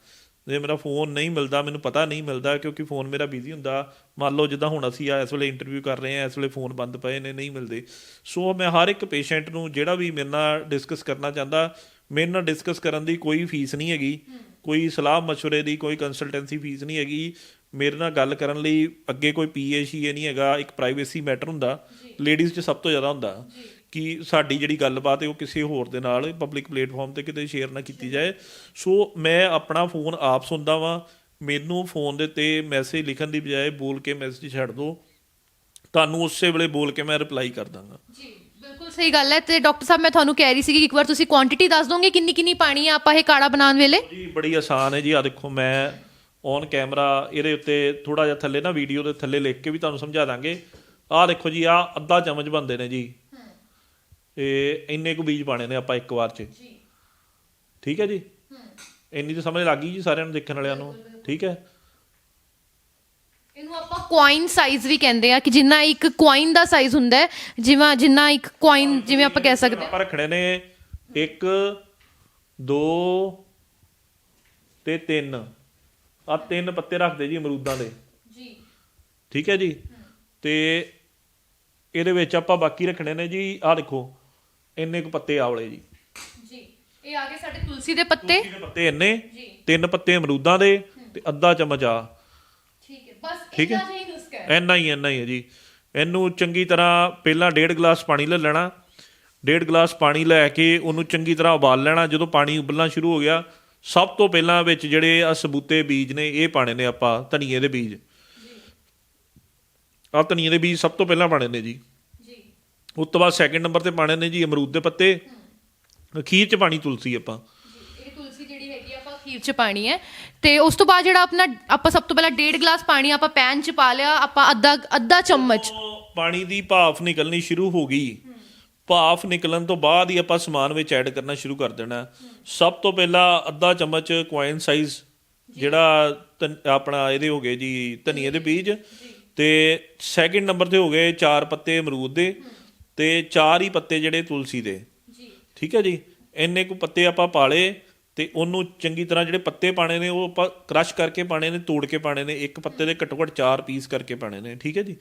ਜੇ ਮੇਰਾ ਫੋਨ ਨਹੀਂ ਮਿਲਦਾ ਮੈਨੂੰ ਪਤਾ ਨਹੀਂ ਮਿਲਦਾ ਕਿਉਂਕਿ ਫੋਨ ਮੇਰਾ ਬਿਜ਼ੀ ਹੁੰਦਾ। ਮੰਨ ਲਓ ਜਿੱਦਾਂ ਹੁਣ ਅਸੀਂ ਆ ਇਸ ਵੇਲੇ ਇੰਟਰਵਿਊ ਕਰ ਰਹੇ ਆ ਇਸ ਵੇਲੇ ਫੋਨ ਬੰਦ ਪਏ ਨੇ ਨਹੀਂ ਮਿਲਦੇ। ਸੋ ਮੈਂ ਹਰ ਇੱਕ ਪੇਸ਼ੈਂਟ ਨੂੰ ਜਿਹੜਾ ਵੀ ਮੇਰੇ ਨਾਲ ਡਿਸਕਸ ਕਰਨਾ ਚਾਹੁੰਦਾ ਮੇਰੇ ਨਾਲ ਡਿਸਕਸ ਕਰਨ ਦੀ ਕੋਈ ਫੀਸ ਨਹੀਂ ਹੈਗੀ। ਕੋਈ ਸਲਾਹ مشਵਰੇ ਦੀ ਕੋਈ ਕੰਸਲਟੈਂਸੀ ਫੀਸ ਨਹੀਂ ਹੈਗੀ। ਮੇਰੇ ਨਾਲ ਗੱਲ ਕਰਨ ਲਈ ਅੱਗੇ ਕੋਈ ਪੀਏ ਇਹ ਨਹੀਂ ਹੈਗਾ ਇੱਕ ਪ੍ਰਾਈਵੇਸੀ ਮੈਟਰ ਹੁੰਦਾ। ਲੇਡੀਜ਼ 'ਚ ਸਭ ਤੋਂ ਜ਼ਿਆਦਾ ਹੁੰਦਾ। ਕਿ ਸਾਡੀ ਜਿਹੜੀ ਗੱਲਬਾਤ ਹੈ ਉਹ ਕਿਸੇ ਹੋਰ ਦੇ ਨਾਲ ਪਬਲਿਕ ਪਲੇਟਫਾਰਮ ਤੇ ਕਿਤੇ ਸ਼ੇਅਰ ਨਾ ਕੀਤੀ ਜਾਏ। ਸੋ ਮੈਂ ਆਪਣਾ ਫੋਨ ਆਪ ਸੁਣਦਾ ਵਾਂ। ਮੈਨੂੰ ਫੋਨ ਦੇ ਤੇ ਮੈਸੇਜ ਲਿਖਣ ਦੀ ਬਜਾਏ ਬੋਲ ਕੇ ਮੈਸੇਜ ਛੱਡ ਦਿਓ ਤੁਹਾਨੂੰ ਉਸੇ ਵੇਲੇ ਬੋਲ ਕੇ ਮੈਂ ਰਿਪਲਾਈ ਕਰ ਦਾਂਗਾ।
ਜੀ ਬਿਲਕੁਲ ਸਹੀ ਗੱਲ ਹੈ ਤੇ ਡਾਕਟਰ ਸਾਹਿਬ ਮੈਂ ਤੁਹਾਨੂੰ ਕਹਿ ਰਹੀ ਸੀ ਕਿ ਇੱਕ ਵਾਰ ਤੁਸੀਂ ਕੁਆਂਟੀਟੀ ਦੱਸ ਦੋਗੇ ਕਿੰਨੀ ਕਿੰਨੀ ਪਾਣੀ ਆ ਆਪਾਂ ਇਹ ਕਾੜਾ ਬਣਾਉਣ ਵੇਲੇ?
ਜੀ ਬੜੀ ਆਸਾਨ ਹੈ ਜੀ। ਆ ਦੇਖੋ ਮੈਂ ਔਨ ਕੈਮਰਾ ਇਹਦੇ ਉੱਤੇ ਥੋੜਾ ਜਿਹਾ ਥੱਲੇ ਨਾ ਵੀਡੀਓ ਦੇ ਥੱਲੇ ਲਿਖ ਕੇ ਵੀ ਤੁਹਾਨੂੰ ਸਮਝਾ ਦਾਂਗੇ। ਆਹ ਦੇਖੋ ਜੀ ਆ ਅੱਧਾ ਚਮਚ ਬੰਦੇ ਨੇ ਜੀ। ਇਹ ਇੰਨੇ ਕੁ ਬੀਜ ਪਾਣੇ ਨੇ ਆਪਾਂ ਇੱਕ ਵਾਰ 'ਚ।
ਜੀ।
ਠੀਕ ਹੈ ਜੀ? ਇੰਨੀ ਤਾਂ ਸਮਝ ਲੱਗ ਗਈ ਜੀ ਸਾਰਿਆਂ ਨੂੰ ਦੇਖਣ ਵਾਲਿਆਂ ਨੂੰ। ਠੀਕ ਹੈ?
ਇਹਨੂੰ ਆਪਾਂ ਕੁਆਇਨ ਸਾਈਜ਼ ਵੀ ਕਹਿੰਦੇ ਆ ਕਿ ਜਿੰਨਾ ਇੱਕ ਕੁਆਇਨ ਦਾ ਸਾਈਜ਼ ਹੁੰਦਾ ਹੈ ਜਿਵੇਂ ਜਿੰਨਾ ਇੱਕ ਕੁਆਇਨ ਜਿਵੇਂ ਆਪਾਂ ਕਹਿ ਸਕਦੇ ਹਾਂ।
ਆਪਾਂ ਰੱਖਣੇ ਨੇ 1 2 ਤੇ 3 ਆ ਤਿੰਨ ਪੱਤੇ ਰੱਖਦੇ ਜੀ ਅਮਰੂਦਾਂ ਦੇ।
ਜੀ।
ਠੀਕ ਹੈ ਜੀ? ਤੇ ਇਹਦੇ ਵਿੱਚ ਆਪਾਂ ਬਾਕੀ ਰੱਖਣੇ ਨੇ ਜੀ ਆਹ ਦੇਖੋ ਇੰਨੇ ਕੁ ਪੱਤੇ ਆਵਲੇ ਜੀ।
ਜੀ ਇਹ ਆ ਗਏ ਸਾਡੇ ਤੁਲਸੀ ਦੇ ਪੱਤੇ।
ਤੁਲਸੀ ਦੇ ਪੱਤੇ ਇੰਨੇ
ਜੀ।
ਤਿੰਨ ਪੱਤੇ ਅਮਰੂਦਾਂ ਦੇ ਤੇ ਅੱਧਾ ਚਮਚ ਆ।
ਠੀਕ ਹੈ ਬਸ। ਇੰਨਾ ਹੀ? ਨੁਸਖਾ ਹੈ।
ਇੰਨਾ ਹੀ ਇੰਨਾ ਹੀ ਹੈ ਜੀ। ਇਹਨੂੰ ਚੰਗੀ ਤਰ੍ਹਾਂ ਪਹਿਲਾਂ ਡੇਢ ਗਲਾਸ ਪਾਣੀ ਲੈ ਲੈਣਾ। ਡੇਢ ਗਲਾਸ ਪਾਣੀ ਲੈ ਕੇ ਉਹਨੂੰ ਚੰਗੀ ਤਰ੍ਹਾਂ ਉਬਾਲ ਲੈਣਾ। ਜਦੋਂ ਪਾਣੀ ਉਬਲਣਾ ਸ਼ੁਰੂ ਹੋ ਗਿਆ ਸਭ ਤੋਂ ਪਹਿਲਾਂ ਵਿੱਚ ਜਿਹੜੇ ਆ ਸਬੂਤੇ ਬੀਜ ਨੇ ਇਹ ਪਾਣੇ ਨੇ ਆਪਾਂ ਧਨੀਏ ਦੇ ਬੀਜ। ਆ ਧਨੀਏ ਦੇ ਬੀਜ ਸਭ ਤੋਂ ਪਹਿਲਾਂ ਪਾਣੇ ਨੇ ਜੀ। ਉਸ ਤੋਂ ਬਾਅਦ ਸੈਕਿੰਡ ਨੰਬਰ ਤੇ ਪਾਣੇ ਨੇ ਜੀ ਅਮਰੂਦ ਦੇ ਪੱਤੇ। ਅਖੀਰ ਚ ਪਾਣੀ ਤੁਲਸੀ ਆਪਾਂ।
ਇਹ ਤੁਲਸੀ ਜਿਹੜੀ ਹੈਗੀ ਆਪਾਂ ਖੀਰ ਚ ਪਾਣੀ ਹੈ। ਤੇ ਉਸ ਤੋਂ ਬਾਅਦ ਜਿਹੜਾ ਆਪਣਾ ਆਪਾਂ ਸਭ ਤੋਂ ਪਹਿਲਾਂ ਡੇਢ ਗਲਾਸ ਪਾਣੀ ਆਪਾਂ ਪੈਨ ਚ ਪਾ ਲਿਆ ਆਪਾਂ ਅੱਧਾ ਅੱਧਾ ਚਮਚ।
ਪਾਣੀ ਦੀ ਭਾਫ ਨਿਕਲਣੀ ਸ਼ੁਰੂ ਹੋ ਗਈ ਭਾਫ ਨਿਕਲਣ ਤੋਂ ਬਾਅਦ ਹੀ ਆਪਾਂ ਸਮਾਨ ਵਿੱਚ ਐਡ ਕਰਨਾ ਸ਼ੁਰੂ ਕਰ ਦੇਣਾ। ਸਭ ਤੋਂ ਪਹਿਲਾਂ ਅੱਧਾ ਚਮਚ ਕੁਆਇਨ ਸਾਈਜ਼ ਜਿਹੜਾ ਆਪਣਾ ਇਹਦੇ ਹੋ ਗਏ ਜੀ ਧਨੀਏ ਦੇ ਬੀਜ। ਤੇ ਸੈਕਿੰਡ ਨੰਬਰ ਤੇ ਹੋ ਗਏ ਚਾਰ ਪੱਤੇ ਅਮਰੂਦ ਦੇ। ਤੇ ਚਾਰ ਹੀ ਪੱਤੇ ਜਿਹੜੇ ਤੁਲਸੀ ਦੇ।
ਜੀ।
ਠੀਕ ਹੈ ਜੀ? ਇੰਨੇ ਕੁ ਪੱਤੇ ਆਪਾਂ ਪਾਲੇ ਤੇ ਉਹਨੂੰ ਚੰਗੀ ਤਰ੍ਹਾਂ ਜਿਹੜੇ ਪੱਤੇ ਪਾਣੇ ਨੇ ਉਹ ਆਪਾਂ ਕ੍ਰਸ਼ ਕਰਕੇ ਪਾਣੇ ਨੇ ਤੋੜ ਕੇ ਪਾਣੇ ਨੇ ਇੱਕ ਪੱਤੇ ਦੇ ਘੱਟੋ ਘੱਟ 4 ਪੀਸ ਕਰਕੇ ਪਾਣੇ ਨੇ। ਠੀਕ ਹੈ ਜੀ?